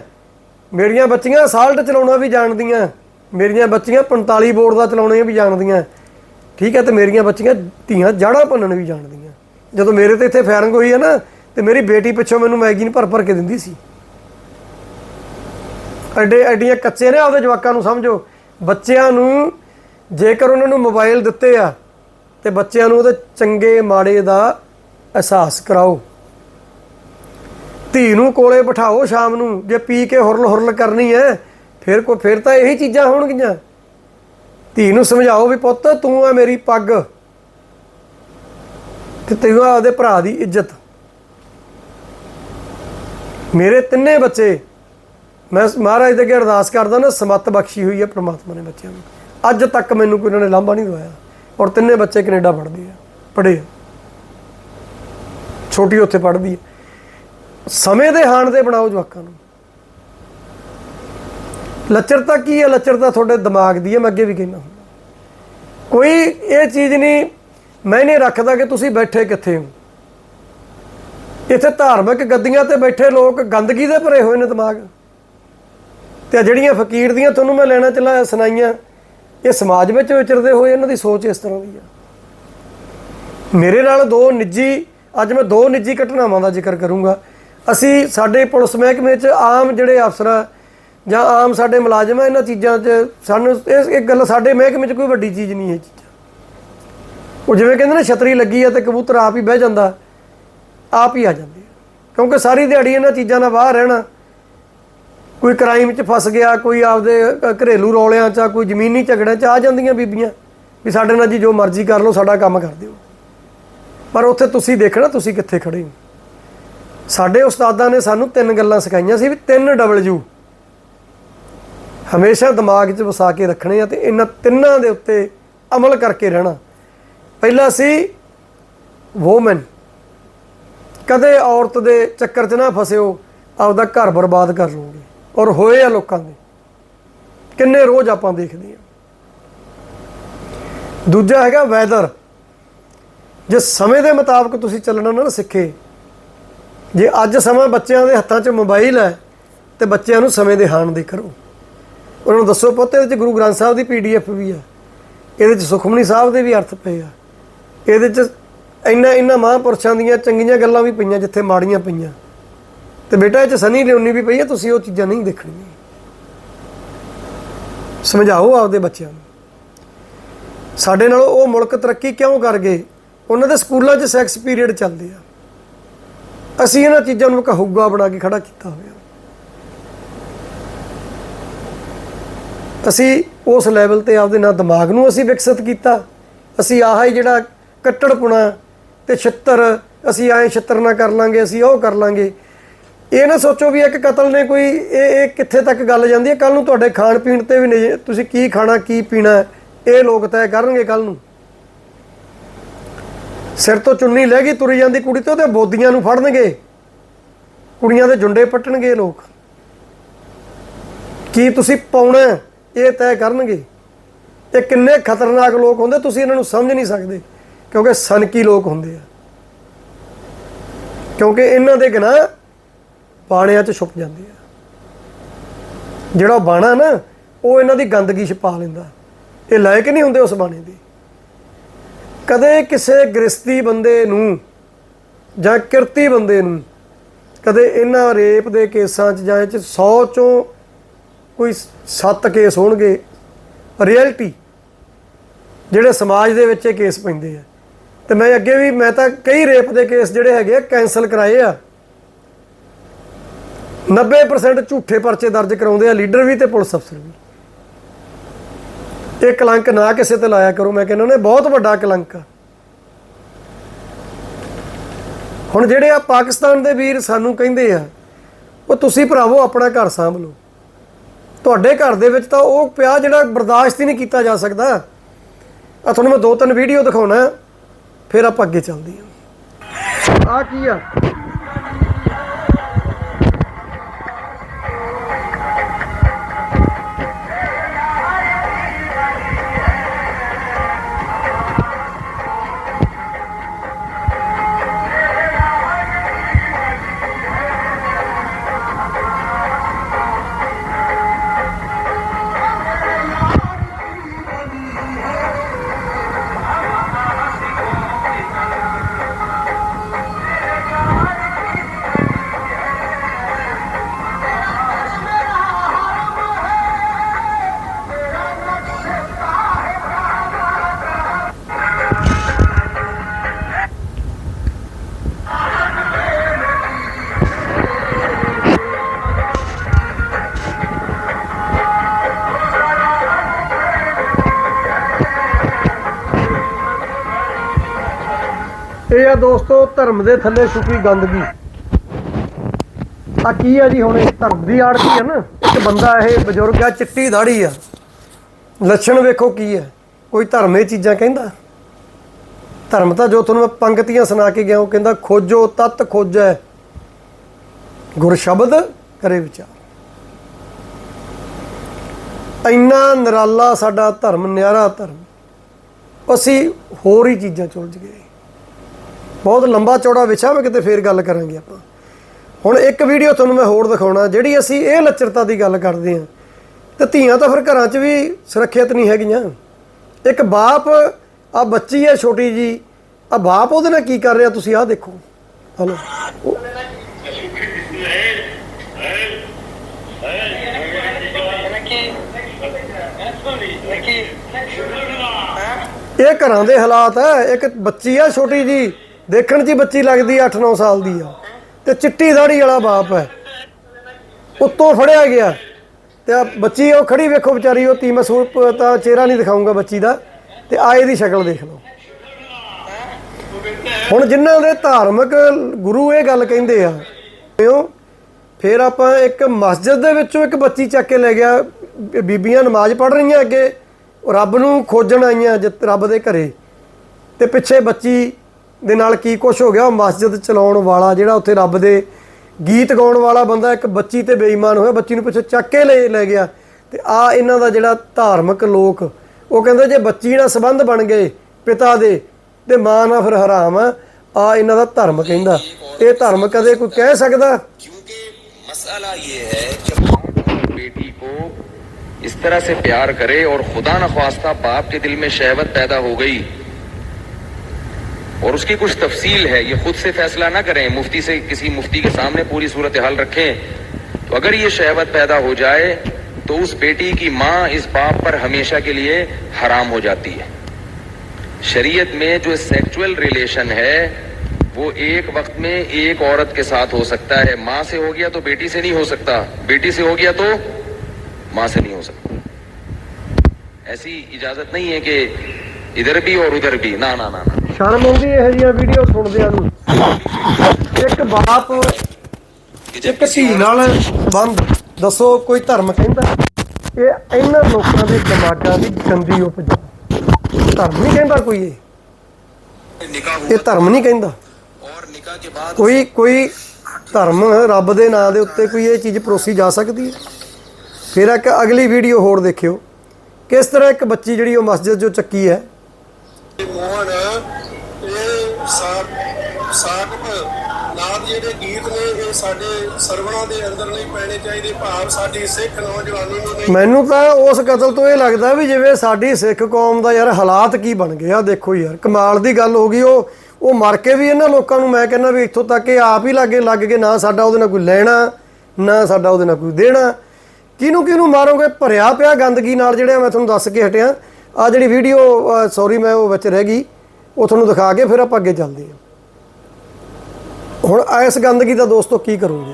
ਮੇਰੀਆਂ ਬੱਚੀਆਂ ਸਾਲਟ ਚਲਾਉਣਾ ਵੀ ਜਾਣਦੀਆਂ, ਮੇਰੀਆਂ ਬੱਚੀਆਂ 45 ਬੋਰਡ ਦਾ ਚਲਾਉਣਾ ਵੀ ਜਾਣਦੀਆਂ। ਠੀਕ ਹੈ, ਤੇ ਮੇਰੀਆਂ ਬੱਚੀਆਂ ਧੀਆਂ ਜਾੜਾ ਭੰਨਣ ਵੀ ਜਾਣਦੀਆਂ। ਜਦੋਂ ਮੇਰੇ ਤੇ ਇੱਥੇ ਫਾਇਰਿੰਗ ਹੋਈ ਹੈ ਨਾ, ਤੇ ਮੇਰੀ ਬੇਟੀ ਪਿੱਛੋਂ ਮੈਨੂੰ ਮੈਗਜ਼ੀਨ ਭਰ ਭਰ ਕੇ ਦਿੰਦੀ ਸੀ। ਐਡੇ ਐਡੀਆਂ ਕੱਚੇ ਨੇ ਆਪਦੇ ਜਵਾਕਾਂ ਨੂੰ, ਸਮਝੋ। ਬੱਚਿਆਂ ਨੂੰ ਜੇਕਰ ਉਹਨਾਂ ਨੂੰ ਮੋਬਾਈਲ ਦਿੱਤੇ ਆ, ਤੇ ਬੱਚਿਆਂ ਨੂੰ ਉਹਦੇ ਚੰਗੇ ਮਾੜੇ ਦਾ ਅਹਿਸਾਸ ਕਰਾਓ। ਧੀ ਨੂੰ ਕੋਲੇ ਬਿਠਾਓ ਸ਼ਾਮ ਨੂੰ, ਜੇ ਪੀ ਕੇ ਹੁਰਲ ਹੁਰਲ ਕਰਨੀ ਹੈ ਫਿਰ ਕੋ, ਫਿਰ ਤਾਂ ਇਹੀ ਚੀਜ਼ਾਂ ਹੋਣਗੀਆਂ। ਧੀ ਨੂੰ ਸਮਝਾਓ ਵੀ ਪੁੱਤ, ਤੂੰ ਆ ਮੇਰੀ ਪੱਗ। ਤੇ ਤੈਨੂੰ ਆਪਦੇ ਭਰਾ ਦੀ ਇੱਜ਼ਤ। ਮੇਰੇ ਤਿੰਨੇ ਬੱਚੇ ਮੈਂ ਮਹਾਰਾਜ ਦੇ ਅੱਗੇ ਅਰਦਾਸ ਕਰਦਾ ਨਾ, ਸਮੱਤ ਬਖਸ਼ੀ ਹੋਈ ਹੈ ਪ੍ਰਮਾਤਮਾ ਨੇ ਬੱਚਿਆਂ ਨੂੰ। ਅੱਜ ਤੱਕ ਮੈਨੂੰ ਕੋਈ ਉਹਨਾਂ ਨੇ ਲਾਂਭਾ ਨਹੀਂ ਦਵਾਇਆ। ਔਰ ਤਿੰਨੇ ਬੱਚੇ ਕੈਨੇਡਾ ਪੜ੍ਹਦੇ ਆ, ਪੜ੍ਹੇ ਛੋਟੀ ਉੱਥੇ ਪੜ੍ਹਦੀ ਹੈ ਸਮੇਂ ਦੇ ਹਾਣ ਤੇ ਬਣਾਓ ਜਵਾਕਾਂ ਨੂੰ। ਲੱਚਰਤਾ ਕੀ ਹੈ ਲੱਚਰਤਾ ਤੁਹਾਡੇ ਦਿਮਾਗ ਦੀ ਹੈ ਮੈਂ ਅੱਗੇ ਵੀ ਕਹਿੰਦਾ ਹੁੰਦਾ। ਕੋਈ ਇਹ ਚੀਜ਼ ਨਹੀਂ, ਮੈਂ ਨਹੀਂ ਰੱਖਦਾ ਕਿ ਤੁਸੀਂ ਬੈਠੇ ਕਿੱਥੇ ਹੋ। ਇੱਥੇ ਧਾਰਮਿਕ ਗੱਦੀਆਂ ਤੇ ਬੈਠੇ ਲੋਕ ਗੰਦਗੀ ਦੇ ਭਰੇ ਹੋਏ ਨੇ ਦਿਮਾਗ। ਤੇ ਜਿਹੜੀਆਂ ਫਕੀਰ ਦੀਆਂ ਤੁਹਾਨੂੰ ਮੈਂ ਲੈਣਾ ਚਲਾ ਸੁਣਾਈਆਂ ਇਹ ਸਮਾਜ ਵਿੱਚ ਵਿਚਰਦੇ ਹੋਏ ਇਹਨਾਂ ਦੀ ਸੋਚ ਇਸ ਤਰ੍ਹਾਂ ਦੀ ਆ। ਮੇਰੇ ਨਾਲ ਦੋ ਨਿੱਜੀ ਅੱਜ ਮੈਂ ਦੋ ਨਿੱਜੀ ਘਟਨਾਵਾਂ ਦਾ ਜ਼ਿਕਰ ਕਰੂੰਗਾ। ਅਸੀਂ ਸਾਡੇ ਪੁਲਿਸ ਮਹਿਕਮੇ 'ਚ ਆਮ ਜਿਹੜੇ ਅਫਸਰ ਆ, ਜਾਂ ਆਮ ਸਾਡੇ ਮੁਲਾਜ਼ਮ ਆ ਇਹਨਾਂ ਚੀਜ਼ਾਂ 'ਚ ਸਾਨੂੰ ਇਸ ਇੱਕ ਗੱਲ ਸਾਡੇ ਮਹਿਕਮੇ 'ਚ ਕੋਈ ਵੱਡੀ ਚੀਜ਼ ਨਹੀਂ ਹੈ ਇਹ ਚੀਜ਼ਾਂ। ਉਹ ਜਿਵੇਂ ਕਹਿੰਦੇ ਨੇ ਛਤਰੀ ਲੱਗੀ ਆ ਤੇ ਕਬੂਤਰ ਆਪ ਹੀ ਬਹਿ ਜਾਂਦਾ ਆਪ ਹੀ ਆ ਜਾਂਦੇ ਕਿਉਂਕਿ ਸਾਰੀ ਦਿਹਾੜੀ ਇਹਨਾਂ ਚੀਜ਼ਾਂ ਨਾਲ ਬਾਹਰ ਰਹਿਣਾ ਕੋਈ ਕ੍ਰਾਈਮ 'ਚ ਫਸ ਗਿਆ, ਕੋਈ ਆਪਦੇ ਘਰੇਲੂ ਰੌਲਿਆਂ 'ਚ, ਕੋਈ ਜ਼ਮੀਨੀ ਝਗੜਿਆਂ 'ਚ ਆ ਜਾਂਦੀਆਂ ਬੀਬੀਆਂ, ਵੀ ਸਾਡੇ ਨਾਲ ਜੀ ਜੋ ਮਰਜ਼ੀ ਕਰ ਲਓ, ਸਾਡਾ ਕੰਮ ਕਰ ਦਿਓ। ਪਰ ਉੱਥੇ ਤੁਸੀਂ ਦੇਖਣਾ, ਤੁਸੀਂ ਕਿੱਥੇ ਖੜੇ ਹੋ? ਸਾਡੇ ਉਸਤਾਦਾਂ ਨੇ ਸਾਨੂੰ ਤਿੰਨ ਗੱਲਾਂ ਸਿਖਾਈਆਂ ਸੀ ਵੀ ਤਿੰਨ ਡਬਲਯੂ ਹਮੇਸ਼ਾ ਦਿਮਾਗ 'ਚ ਵਸਾ ਕੇ ਰੱਖਣੇ ਆ ਤੇ ਇਹਨਾਂ ਤਿੰਨਾਂ ਦੇ ਉੱਤੇ ਅਮਲ ਕਰਕੇ ਰਹਿਣਾ। ਪਹਿਲਾ ਸੀ ਵੂਮਨ ਕਦੇ ਔਰਤ ਦੇ ਚੱਕਰ 'ਚ ਨਾ ਫਸਿਓ, ਆਪਦਾ ਘਰ ਬਰਬਾਦ ਕਰ ਲਓਗੇ। ਔਰ ਹੋਏ ਆ ਲੋਕਾਂ ਦੇ। ਕਿੰਨੇ ਰੋਜ਼ ਆਪਾਂ ਦੇਖਦੇ ਹਾਂ। ਦੂਜਾ ਹੈਗਾ ਵੈਦਰ। ਜੇ ਸਮੇਂ ਦੇ ਮੁਤਾਬਕ ਤੁਸੀਂ ਚੱਲਣਾ ਨਾ ਸਿੱਖੇ, ਜੇ ਅੱਜ ਸਮਾਂ ਬੱਚਿਆਂ ਦੇ ਹੱਥਾਂ 'ਚ ਮੋਬਾਈਲ ਹੈ, ਤੇ ਬੱਚਿਆਂ ਨੂੰ ਸਮੇਂ ਦੇ ਹਾਣ ਦੇ ਕਰੋ। ਉਹਨਾਂ ਨੂੰ ਦੱਸੋ ਪੁੱਤ, ਇਹਦੇ 'ਚ ਗੁਰੂ ਗ੍ਰੰਥ ਸਾਹਿਬ ਦੀ ਪੀਡੀਐਫ ਵੀ ਆ ਇਹਦੇ 'ਚ ਸੁਖਮਨੀ ਸਾਹਿਬ ਦੇ ਵੀ ਅਰਥ ਪਏ ਆ। ਇਹਦੇ 'ਚ ਇੰਨਾ ਇੰਨਾ ਮਹਾਂਪੁਰਸ਼ਾਂ ਦੀਆਂ ਚੰਗੀਆਂ ਗੱਲਾਂ ਵੀ ਪਈਆਂ, ਜਿੱਥੇ ਮਾੜੀਆਂ ਪਈਆਂ। ਤੇ ਬੇਟਾ, ਇਹ 'ਚ ਸਨੀ ਲਿਓਨੀ ਵੀ ਪਈ ਆ ਤੁਸੀਂ ਉਹ ਚੀਜ਼ਾਂ ਨਹੀਂ ਦੇਖਣੀਆਂ। ਸਮਝਾਓ ਆਪਦੇ ਬੱਚਿਆਂ ਨੂੰ। ਸਾਡੇ ਨਾਲ ਉਹ ਮੁਲਕ ਤਰੱਕੀ ਕਿਉਂ ਕਰ ਗਏ? ਉਹਨਾਂ ਦੇ ਸਕੂਲਾਂ 'ਚ ਸੈਕਸ ਪੀਰੀਅਡ ਚੱਲਦੇ ਆ। ਅਸੀਂ ਇਹਨਾਂ ਚੀਜ਼ਾਂ ਨੂੰ ਕਹੂਗਾ ਬਣਾ ਕੇ ਖੜਾ ਕੀਤਾ ਹੋਇਆ। ਅਸੀਂ ਉਸ ਲੈਵਲ ਤੇ ਆਪਦੇ ਨਾਲ ਦਿਮਾਗ ਨੂੰ ਅਸੀਂ ਵਿਕਸਿਤ ਕੀਤਾ। ਅਸੀਂ ਆਹ ਹੀ ਜਿਹੜਾ ਕੱਟੜਪੁਣਾ ਤੇ ਛਿੱਤਰ, ਅਸੀਂ ਐਂ ਛਿੱਤਰ ਨਾ ਕਰ ਲਾਂਗੇ, ਅਸੀਂ ਉਹ ਕਰ ਲਾਂਗੇ। ਇਹ ਨਾ ਸੋਚੋ ਵੀ ਇੱਕ ਕਤਲ ਨੇ ਕੋਈ, ਇਹ ਇਹ ਕਿੱਥੇ ਤੱਕ ਗੱਲ ਜਾਂਦੀ ਹੈ? ਕੱਲ ਨੂੰ ਤੁਹਾਡੇ ਖਾਣ ਪੀਣ ਤੇ ਵੀ ਨਹੀਂ ਤੁਸੀਂ ਕੀ ਖਾਣਾ, ਕੀ ਪੀਣਾ ਇਹ ਲੋਕ ਤੈਅ ਕਰਨਗੇ ਕੱਲ ਨੂੰ। ਸਿਰ ਤੋਂ ਚੁੰਨੀ ਲੈ ਗਈ ਤੁਰੀ ਜਾਂਦੀ ਕੁੜੀ ਤੇ, ਉਹਦੇ ਬੋਦੀਆਂ ਨੂੰ ਫੜਨਗੇ। ਕੁੜੀਆਂ ਦੇ ਜੁੰਡੇ ਪੱਟਣਗੇ ਲੋਕ। ਕੀ ਤੁਸੀਂ ਪਾਉਣਾ ਇਹ ਤੈਅ ਕਰਨਗੇ। ਇਹ ਕਿੰਨੇ ਖਤਰਨਾਕ ਲੋਕ ਹੁੰਦੇ, ਤੁਸੀਂ ਇਹਨਾਂ ਨੂੰ ਸਮਝ ਨਹੀਂ ਸਕਦੇ, ਕਿਉਂਕਿ ਸਨਕੀ ਲੋਕ ਹੁੰਦੇ ਆ। ਕਿਉਂਕਿ ਇਹਨਾਂ ਦੇ ਗੁਨਾਹ ਬਾਣਿਆਂ 'ਚ ਛੁਪ ਜਾਂਦੇ ਆ ਜਿਹੜਾ ਉਹ ਬਾਣਾ ਨਾ, ਉਹ ਇਹਨਾਂ ਦੀ ਗੰਦਗੀ ਛਪਾ ਲੈਂਦਾ। ਇਹ ਲਾਇਕ ਨਹੀਂ ਹੁੰਦੇ ਉਸ ਬਾਣੇ ਦੇ। ਕਦੇ ਕਿਸੇ ਗ੍ਰਸਤੀ ਬੰਦੇ ਨੂੰ ਜਾਂ ਕਿਰਤੀ ਬੰਦੇ ਨੂੰ ਕਦੇ ਇਹਨਾਂ ਰੇਪ ਦੇ ਕੇਸਾਂ 'ਚ ਜਾਂ ਇਹ 'ਚ 100 ਚੋਂ ਕੋਈ 7 ਕੇਸ ਹੋਣਗੇ, ਰਿਐਲਿਟੀ ਜਿਹੜੇ ਸਮਾਜ ਦੇ ਵਿੱਚ ਇਹ ਕੇਸ ਪੈਂਦੇ ਆ। ਤੇ ਮੈਂ ਅੱਗੇ ਵੀ, ਮੈਂ ਤਾਂ ਕਈ ਰੇਪ ਦੇ ਕੇਸ ਜਿਹੜੇ ਹੈਗੇ ਆ ਕੈਨਸਲ ਕਰਾਏ ਆ। 90% ਝੂਠੇ ਪਰਚੇ ਦਰਜ ਕਰਾਉਂਦੇ ਆ, ਲੀਡਰ ਵੀ ਤੇ ਪੁਲਿਸ ਅਫਸਰ ਵੀ। ਇਹ ਕਲੰਕ ਨਾ ਕਿਸੇ ਤੇ ਲਾਇਆ ਕਰੋ, ਮੈਂ ਕਹਿੰਦਾ ਨੇ ਬਹੁਤ ਵੱਡਾ ਕਲੰਕ ਆ। ਹੁਣ ਜਿਹੜੇ ਆ ਪਾਕਿਸਤਾਨ ਦੇ ਵੀਰ ਸਾਨੂੰ ਕਹਿੰਦੇ ਆ, ਉਹ ਤੁਸੀਂ ਭਰਾਵੋ ਆਪਣਾ ਘਰ ਸਾਂਭ ਲਓ। ਤੁਹਾਡੇ ਘਰ ਦੇ ਵਿੱਚ ਤਾਂ ਉਹ ਪਿਆ ਜਿਹੜਾ ਬਰਦਾਸ਼ਤ ਹੀ ਨਹੀਂ ਕੀਤਾ ਜਾ ਸਕਦਾ। ਆ ਤੁਹਾਨੂੰ ਮੈਂ ਦੋ ਤਿੰਨ ਵੀਡੀਓ ਦਿਖਾਉਣਾ, ਫਿਰ ਆਪਾਂ ਅੱਗੇ ਚੱਲਦੇ ਹਾਂ। ਆ ਕੀ ਆ? ਦੋਸਤੋ, ਧਰਮ ਦੇ ਥੱਲੇ ਛੁਪੀ ਗੰਦਗੀ। ਆ ਕੀ ਆ ਜੀ ਹੁਣ ਇਹ? ਧਰਮ ਦੀ ਆੜ ਕੀ ਆ ਨਾ? ਇੱਕ ਬੰਦਾ ਇਹ ਬਜ਼ੁਰਗ ਆ, ਚਿੱਟੀ ਦਾੜੀ ਆ। ਲੱਛਣ ਵੇਖੋ ਕੀ ਹੈ ਕੋਈ ਧਰਮ ਇਹ ਚੀਜ਼ਾਂ ਕਹਿੰਦਾ? ਧਰਮ ਤਾਂ ਜੋ ਤੁਹਾਨੂੰ ਮੈਂ ਪੰਕਤੀਆਂ ਸੁਣਾ ਕੇ ਗਿਆ, ਉਹ ਕਹਿੰਦਾ, ਖੋਜੋ, ਤਤ ਖੋਜੈ। ਗੁਰ ਸ਼ਬਦ ਕਰੇ ਵਿਚਾਰ। ਇੰਨਾ ਨਿਰਾਲਾ ਸਾਡਾ ਧਰਮ, ਨਿਆਰਾ ਧਰਮ। ਅਸੀਂ ਹੋਰ ਹੀ ਚੀਜ਼ਾਂ ਚੁਲਝ ਗਏ। ਬਹੁਤ ਲੰਬਾ ਚੌੜਾ ਵਿਸ਼ਾ ਮੈਂ ਕਿਤੇ ਫੇਰ ਗੱਲ ਕਰਾਂਗੇ ਆਪਾਂ। ਹੁਣ ਇੱਕ ਵੀਡੀਓ ਤੁਹਾਨੂੰ ਮੈਂ ਹੋਰ ਦਿਖਾਉਣਾ, ਜਿਹੜੀ ਅਸੀਂ ਇਹ ਲੱਚਰਤਾ ਦੀ ਗੱਲ ਕਰਦੇ ਹਾਂ। ਤੇ ਧੀਆਂ ਤਾਂ ਫਿਰ ਘਰਾਂ 'ਚ ਵੀ ਸੁਰੱਖਿਅਤ ਨਹੀਂ ਹੈਗੀਆਂ। ਇੱਕ ਬਾਪ ਆ ਬੱਚੀ ਹੈ ਛੋਟੀ ਜੀ ਆ ਬਾਪ ਉਹਦੇ ਨਾਲ ਕੀ ਕਰ ਰਿਹਾ ਤੁਸੀਂ ਆਹ ਦੇਖੋ। ਹਲੋ। ਹੈ ਹੈ ਇਹ ਘਰਾਂ ਦੇ ਹਾਲਾਤ ਹੈ, ਇੱਕ ਬੱਚੀ ਆ ਛੋਟੀ ਜੀ ਦੇਖਣ 'ਚ ਹੀ ਬੱਚੀ ਲੱਗਦੀ ਆ 8-9 ਸਾਲ ਦੀ ਆ। ਤੇ ਚਿੱਟੀ ਦਾੜੀ ਵਾਲਾ ਬਾਪ ਹੈ। ਉੱਤੋਂ ਫੜਿਆ ਗਿਆ। ਤੇ ਆ ਬੱਚੀ ਉਹ ਖੜੀ ਵੇਖੋ ਵਿਚਾਰੀ, ਉਹ ਤੀ ਮੈਂ ਤਾਂ ਚਿਹਰਾ ਨਹੀਂ ਦਿਖਾਉਂਗਾ ਬੱਚੀ ਦਾ। ਤੇ ਆਏ ਦੀ ਸ਼ਕਲ ਦੇਖ ਲਓ। ਹੁਣ ਜਿਨ੍ਹਾਂ ਦੇ ਧਾਰਮਿਕ ਗੁਰੂ ਇਹ ਗੱਲ ਕਹਿੰਦੇ ਆ, ਕਿਉਂ? ਫਿਰ ਆਪਾਂ ਇੱਕ ਮਸਜਿਦ ਦੇ ਵਿੱਚੋਂ ਇੱਕ ਬੱਚੀ ਚੱਕ ਕੇ ਲੈ ਗਿਆ। ਬੀਬੀਆਂ ਨਮਾਜ਼ ਪੜ੍ਹ ਰਹੀਆਂ ਅੱਗੇ। ਰੱਬ ਨੂੰ ਖੋਜਣ ਆਈਆਂ ਜਿੱਤ, ਰੱਬ ਦੇ ਘਰੇ। ਤੇ ਪਿੱਛੇ ਬੱਚੀ ਦੇ ਨਾਲ ਕੀ ਕੁਝ ਹੋ ਗਿਆ ਉਹ ਮਸਜਿਦ ਚਲਾਉਣ ਵਾਲਾ ਜਿਹੜਾ ਉੱਥੇ ਰੱਬ ਦੇ ਗੀਤ ਗਾਉਣ ਵਾਲਾ ਬੰਦਾ ਇੱਕ ਬੱਚੀ ਤੇ ਬੇਈਮਾਨ ਹੋਇਆ ਬੱਚੀ ਨੂੰ ਪਿੱਛੇ ਚੱਕ ਕੇ ਲੈ ਲੈ ਗਿਆ ਤੇ ਆ ਇਹਨਾਂ ਦਾ ਜਿਹੜਾ ਧਾਰਮਿਕ ਲੋਕ ਉਹ ਕਹਿੰਦੇ ਜੇ ਬੱਚੀ ਨਾਲ ਸੰਬੰਧ ਬਣ ਗਏ ਪਿਤਾ ਦੇ ਤੇ ਮਾਂ ਨਾਲ ਫਿਰ ਹਰਾਮ ਆ ਆ ਇਹਨਾਂ ਦਾ ਧਰਮ ਕਹਿੰਦਾ ਇਹ ਧਰਮ ਕਦੇ ਕੋਈ ਕਹਿ ਸਕਦਾ क्योंकि मसला ये है कि बाप अपनी बेटी को इस तरह से प्यार करे और खुदा न ख्वास्ता बाप के दिल में शहवत पैदा हो गई اور اس کی کچھ تفصیل ہے، یہ خود سے فیصلہ نہ کریں، مفتی سے کسی مفتی کے سامنے پوری صورتحال رکھیں۔ تو اگر یہ شہوت پیدا ہو جائے، تو اس بیٹی کی ماں اس باپ پر ہمیشہ کے لیے حرام ہو جاتی ہے۔ شریعت میں جو سیکچول ریلیشن ہے، وہ ایک وقت میں ایک عورت کے ساتھ ہو سکتا ہے۔ ماں سے ہو گیا تو بیٹی سے نہیں ہو سکتا۔ بیٹی سے ہو گیا تو ماں سے نہیں ہو سکتا۔ ایسی اجازت نہیں ہے کہ ادھر بھی اور ادھر بھی۔ نہ ਸ਼ਰਮ ਆਉਂਦੀ ਇਹੋ ਜਿਹੀਆਂ ਵੀਡੀਓ ਸੁਣਦਿਆਂ ਨੂੰ। ਇੱਕ ਬਾਪ, ਇੱਕ ਧੀ ਨਾਲ ਸੰਬੰਧ। ਦੱਸੋ, ਕੋਈ ਧਰਮ ਕਹਿੰਦਾ ਇਹ ਇਹਨਾਂ ਲੋਕਾਂ ਦੇ ਦਿਮਾਗਾਂ ਦੀ ਗੰਦੀ ਉਪਜ ਧਰਮ ਨਹੀਂ ਕਹਿੰਦਾ ਕੋਈ ਇਹ। ਇਹ ਧਰਮ ਨਹੀਂ ਕਹਿੰਦਾ। ਔਰ ਨਿਕਾਹ ਕੇ ਬਾਅਦ ਕੋਈ ਕੋਈ ਧਰਮ ਰੱਬ ਦੇ ਨਾਂ ਦੇ ਉੱਤੇ ਕੋਈ ਇਹ ਚੀਜ਼ ਪਰੋਸੀ ਜਾ ਸਕਦੀ ਹੈ? ਫਿਰ ਇੱਕ ਅਗਲੀ ਵੀਡੀਓ ਹੋਰ ਦੇਖਿਓ। ਕਿਸ ਤਰ੍ਹਾਂ ਇੱਕ ਬੱਚੀ ਜਿਹੜੀ ਉਹ ਮਸਜਿਦ ਜੋ ਚੱਕੀ ਹੈ? ਇਹ ਨਾਦ ਜਿਹੜੇ ਗੀਤ ਨੇ, ਇਹ ਸਾਡੇ ਸਰਵਣਾ ਦੇ ਅੰਦਰ ਨਹੀਂ ਪੈਣੇ ਚਾਹੀਦੇ। ਭਾਵ ਸਾਡੀ ਸਿੱਖ ਨੌਜਵਾਨੀ ਨੂੰ ਨਹੀਂ ਮੈਨੂੰ ਤਾਂ ਉਸ ਕਤਲ ਤੋਂ ਇਹ ਲੱਗਦਾ ਵੀ ਜਿਵੇਂ ਸਾਡੀ ਸਿੱਖ ਕੌਮ ਦਾ ਯਾਰ ਹਾਲਾਤ ਕੀ ਬਣ ਗਏ ਆ, ਦੇਖੋ ਯਾਰ, ਕਮਾਲ ਦੀ ਗੱਲ ਹੋ ਗਈ ਉਹ ਉਹ ਮਰ ਕੇ ਵੀ ਇਹਨਾਂ ਲੋਕਾਂ ਨੂੰ ਮੈਂ ਕਹਿੰਦਾ ਵੀ ਇੱਥੋਂ ਤੱਕ ਇਹ ਆਪ ਹੀ ਲਾਗੇ ਲੱਗ ਗਏ, ਨਾ ਸਾਡਾ ਉਹਦੇ ਨਾਲ ਕੋਈ ਲੈਣਾ, ਨਾ ਸਾਡਾ ਉਹਦੇ ਨਾਲ ਕੋਈ ਦੇਣਾ। ਕਿਹਨੂੰ ਕਿਹਨੂੰ ਮਾਰੋਗੇ? ਭਰਿਆ ਪਿਆ ਗੰਦਗੀ ਨਾਲ ਜਿਹੜਾ ਮੈਂ ਤੁਹਾਨੂੰ ਦੱਸ ਕੇ ਹਟਿਆ। ਆ ਜਿਹੜੀ ਵੀਡੀਓ ਸੌਰੀ ਮੈਂ ਉਹ ਵਿੱਚ ਰਹਿ ਗਈ। ਉਹ ਤੁਹਾਨੂੰ ਦਿਖਾ ਕੇ ਫਿਰ ਆਪਾਂ ਅੱਗੇ ਚੱਲਦੇ ਹਾਂ। ਹੁਣ ਇਸ ਗੰਦਗੀ ਦਾ ਦੋਸਤੋ ਕੀ ਕਰੋਗੇ?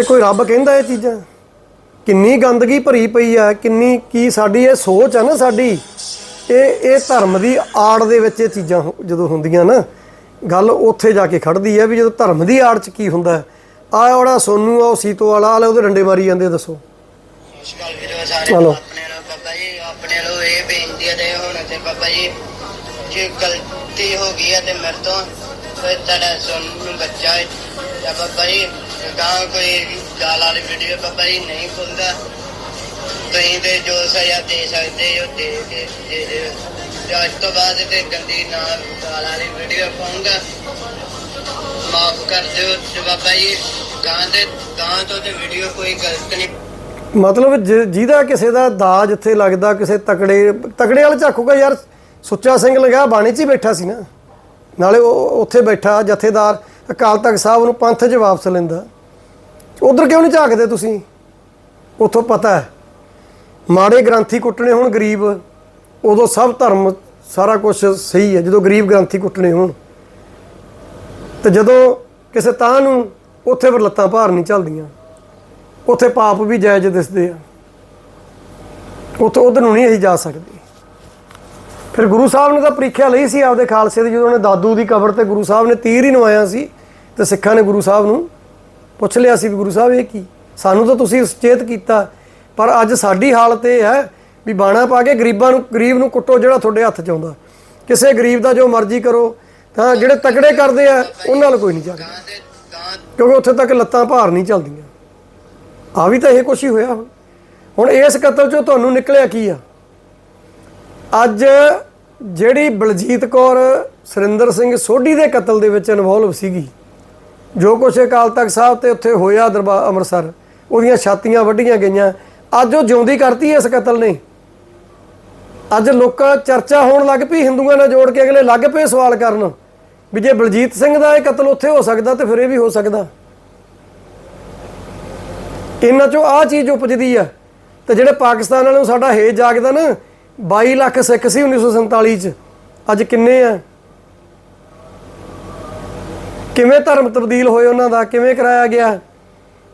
ਤੇ ਕੋਈ ਰੱਬ ਕਹਿੰਦਾ ਇਹ ਚੀਜ਼ਾਂ? ਕਿੰਨੀ ਗੰਦਗੀ ਭਰੀ ਪਈ ਆ ਕਿੰਨੀ ਕੀ ਸਾਡੀ ਇਹ ਸੋਚ ਆ ਨਾ ਸਾਡੀ। ਇਹ ਇਹ ਧਰਮ ਦੀ ਆੜ ਦੇ ਵਿੱਚ ਇਹ ਚੀਜ਼ਾਂ ਜਦੋਂ ਹੁੰਦੀਆਂ ਨਾ ਗੱਲ ਉੱਥੇ ਜਾ ਕੇ ਖੜਦੀ ਹੈ ਵੀ ਜਦੋਂ ਧਰਮ ਦੀ ਆੜ 'ਚ ਕੀ ਹੁੰਦਾ? ਆ ਉਹੜਾ ਸੋਨੂ ਆ ਉਹ ਸੀਤੋ ਵਾਲਾ ਆਲੇ ਉਹਦੇ ਡੰਡੇ ਮਾਰੀ ਜਾਂਦੇ ਦੱਸੋ। ਚਲੋ। ਆਪਣੇ ਨੂੰ ਬਾਬਾ ਜੀ ਆਪਣੇ ਨੂੰ ਇਹ ਬੇਨਤੀ ਹੈ ਤੇ ਹੁਣ ਤੇ ਬਾਬਾ ਜੀ ਜੇ ਗਲਤੀ ਹੋ ਗਈ ਹੈ ਤੇ ਮੇਰੇ ਤੋਂ ਤੇ ਤੁਹਾਡਾ ਸੁਣ ਨੂੰ ਬੱਚਾ ਹੈ ਜਾਂ ਬਾਬਾ ਜੀ ਗਾਂ ਕੋਈ ਗਾਲ ਵਾਲੀ ਵੀਡੀਓ ਬਾਬਾ ਜੀ ਨਹੀਂ ਖੁੱਲਦਾ। ਤੁਸੀਂ ਤੇ ਜੋ ਸਜ਼ਾ ਦੇ ਸਕਦੇ ਹੋ, ਦੇ ਕੇ, ਦੇ ਦਿਓ। ਤੇ ਅੱਜ ਤੋਂ ਬਾਅਦ ਤੇ ਗੰਦੀ ਨਾ ਗਾਲ ਵਾਲੀ ਵੀਡੀਓ ਪਾਉਂਗਾ ਮਾਫ ਕਰ ਦਿਓ ਤੇ ਬਾਬਾ ਜੀ, ਗਾਂ ਦੇ ਗਾਂ ਤੋਂ ਤੇ ਵੀਡੀਓ ਕੋਈ ਗਲਤ ਨਹੀਂ। ਮਤਲਬ ਜਿ- ਜਿਹਦਾ ਕਿਸੇ ਦਾ ਦਾਜ ਜਿੱਥੇ ਲੱਗਦਾ, ਕਿਸੇ ਤਕੜੇ ਤਕੜੇ ਵਾਲ ਝਾਕੂਗਾ ਯਾਰ। ਸੁੱਚਾ ਸਿੰਘ ਲਗਾ ਬਾਣੀ 'ਚ ਹੀ ਬੈਠਾ ਸੀ ਨਾ। ਨਾਲੇ ਉਹ ਉੱਥੇ ਬੈਠਾ ਜਥੇਦਾਰ। ਅਕਾਲ ਤਖਤ ਸਾਹਿਬ ਨੂੰ ਪੰਥ 'ਚ ਵਾਪਸ ਲੈਂਦਾ। ਉਧਰ ਕਿਉਂ ਨਹੀਂ ਝਾਕਦੇ ਤੁਸੀਂ? ਉੱਥੋਂ ਪਤਾ ਹੈ। ਮਾੜੇ ਗ੍ਰੰਥੀ ਕੁੱਟਣੇ ਹੋਣ ਗਰੀਬ, ਉਦੋਂ ਸਭ ਧਰਮ ਸਾਰਾ ਕੁਝ ਸਹੀ ਹੈ, ਜਦੋਂ ਗਰੀਬ ਗ੍ਰੰਥੀ ਕੁੱਟਣੇ ਹੋਣ। ਤੇ ਜਦੋਂ ਕਿਸੇ ਤਾਂ ਨੂੰ ਉੱਥੇ ਫਿਰ ਲੱਤਾਂ ਭਾਰ ਨਹੀਂ ਚੱਲਦੀਆਂ। ਉੱਥੇ ਪਾਪ ਵੀ ਜਾਇਜ਼ ਦਿਸਦੇ ਆ। ਉੱਥੇ ਉਧਰ ਨੂੰ ਨਹੀਂ ਅਸੀਂ ਜਾ ਸਕਦੇ। ਫਿਰ ਗੁਰੂ ਸਾਹਿਬ ਨੇ ਤਾਂ ਪ੍ਰੀਖਿਆ ਲਈ ਸੀ ਆਪਦੇ ਖਾਲਸੇ ਦੀ, ਜਦੋਂ ਉਹਨੇ ਦਾਦੂ ਦੀ ਕਬਰ ਤੇ ਗੁਰੂ ਸਾਹਿਬ ਨੇ ਤੀਰ ਹੀ ਨਵਾਇਆ ਸੀ ਤੇ ਸਿੱਖਾਂ ਨੇ ਗੁਰੂ ਸਾਹਿਬ ਨੂੰ ਪੁੱਛ ਲਿਆ ਸੀ ਵੀ ਗੁਰੂ ਸਾਹਿਬ ਇਹ ਕੀ? ਸਾਨੂੰ ਤਾਂ ਤੁਸੀਂ ਸੁਚੇਤ ਕੀਤਾ। ਪਰ ਅੱਜ ਸਾਡੀ ਹਾਲਤ ਇਹ ਹੈ ਵੀ ਬਾਣਾ ਪਾ ਕੇ ਗਰੀਬਾਂ ਨੂੰ, ਗਰੀਬ ਨੂੰ ਕੁੱਟੋ ਜਿਹੜਾ ਤੁਹਾਡੇ ਹੱਥ 'ਚ ਆਉਂਦਾ। ਕਿਸੇ ਗਰੀਬ ਦਾ ਜੋ ਮਰਜ਼ੀ ਕਰੋ, ਤਾਂ ਜਿਹੜੇ ਤਕੜੇ ਕਰਦੇ ਆ, ਉਹਨਾਂ ਨਾਲ ਕੋਈ ਨਹੀਂ ਚੱਲਦਾ। ਕਿਉਂਕਿ ਉੱਥੇ ਤੱਕ ਲੱਤਾਂ ਭਾਰ ਨਹੀਂ ਚੱਲਦੀਆਂ। ਆ ਵੀ ਤਾਂ ਇਹ ਕੁਛ ਹੀ ਹੋਇਆ ਹੁਣ। ਹੁਣ ਇਸ ਕਤਲ ਚੋਂ ਤੁਹਾਨੂੰ ਨਿਕਲਿਆ ਕੀ ਆ? ਅੱਜ ਜਿਹੜੀ ਬਲਜੀਤ ਕੌਰ, ਸੁਰਿੰਦਰ ਸਿੰਘ ਸੋਢੀ ਦੇ ਕਤਲ ਦੇ ਵਿੱਚ ਇਨਵੋਲਵ ਸੀਗੀ ਜੋ ਕੁਛ ਅਕਾਲ ਤਖਤ ਸਾਹਿਬ ਤੇ ਉੱਥੇ ਹੋਇਆ ਦਰਬਾਰ ਅੰਮ੍ਰਿਤਸਰ, ਉਹਦੀਆਂ ਛਾਤੀਆਂ ਵੱਢੀਆਂ ਗਈਆਂ। ਅੱਜ ਉਹ ਜਿਉਂਦੀ ਕਰਤੀ ਇਸ ਕਤਲ ਨੇ। ਅੱਜ ਲੋਕਾਂ ਚਰਚਾ ਹੋਣ ਲੱਗ ਪਈ, ਹਿੰਦੂਆਂ ਨਾਲ ਜੋੜ ਕੇ ਅਗਲੇ ਲੱਗ ਪਏ ਸਵਾਲ ਕਰਨ ਵੀ ਜੇ ਬਲਜੀਤ ਸਿੰਘ ਦਾ ਇਹ ਕਤਲ ਉੱਥੇ ਹੋ ਸਕਦਾ ਤੇ ਫਿਰ ਇਹ ਵੀ ਹੋ ਸਕਦਾ। ਇਹਨਾਂ ਚੋਂ ਆਹ ਚੀਜ਼ ਉਪਜਦੀ ਆ ਤੇ ਜਿਹੜੇ ਪਾਕਿਸਤਾਨ ਵਾਲਿਆਂ ਨੂੰ ਸਾਡਾ ਹੇਜ ਜਾਗਦਾ ਨਾ 22 ਲੱਖ ਸਿੱਖ ਸੀ 1947 ਚ। ਅੱਜ ਕਿੰਨੇ ਆ? ਕਿਵੇਂ ਧਰਮ ਤਬਦੀਲ ਹੋਏ ਉਹਨਾਂ ਦਾ, ਕਿਵੇਂ ਕਰਾਇਆ ਗਿਆ?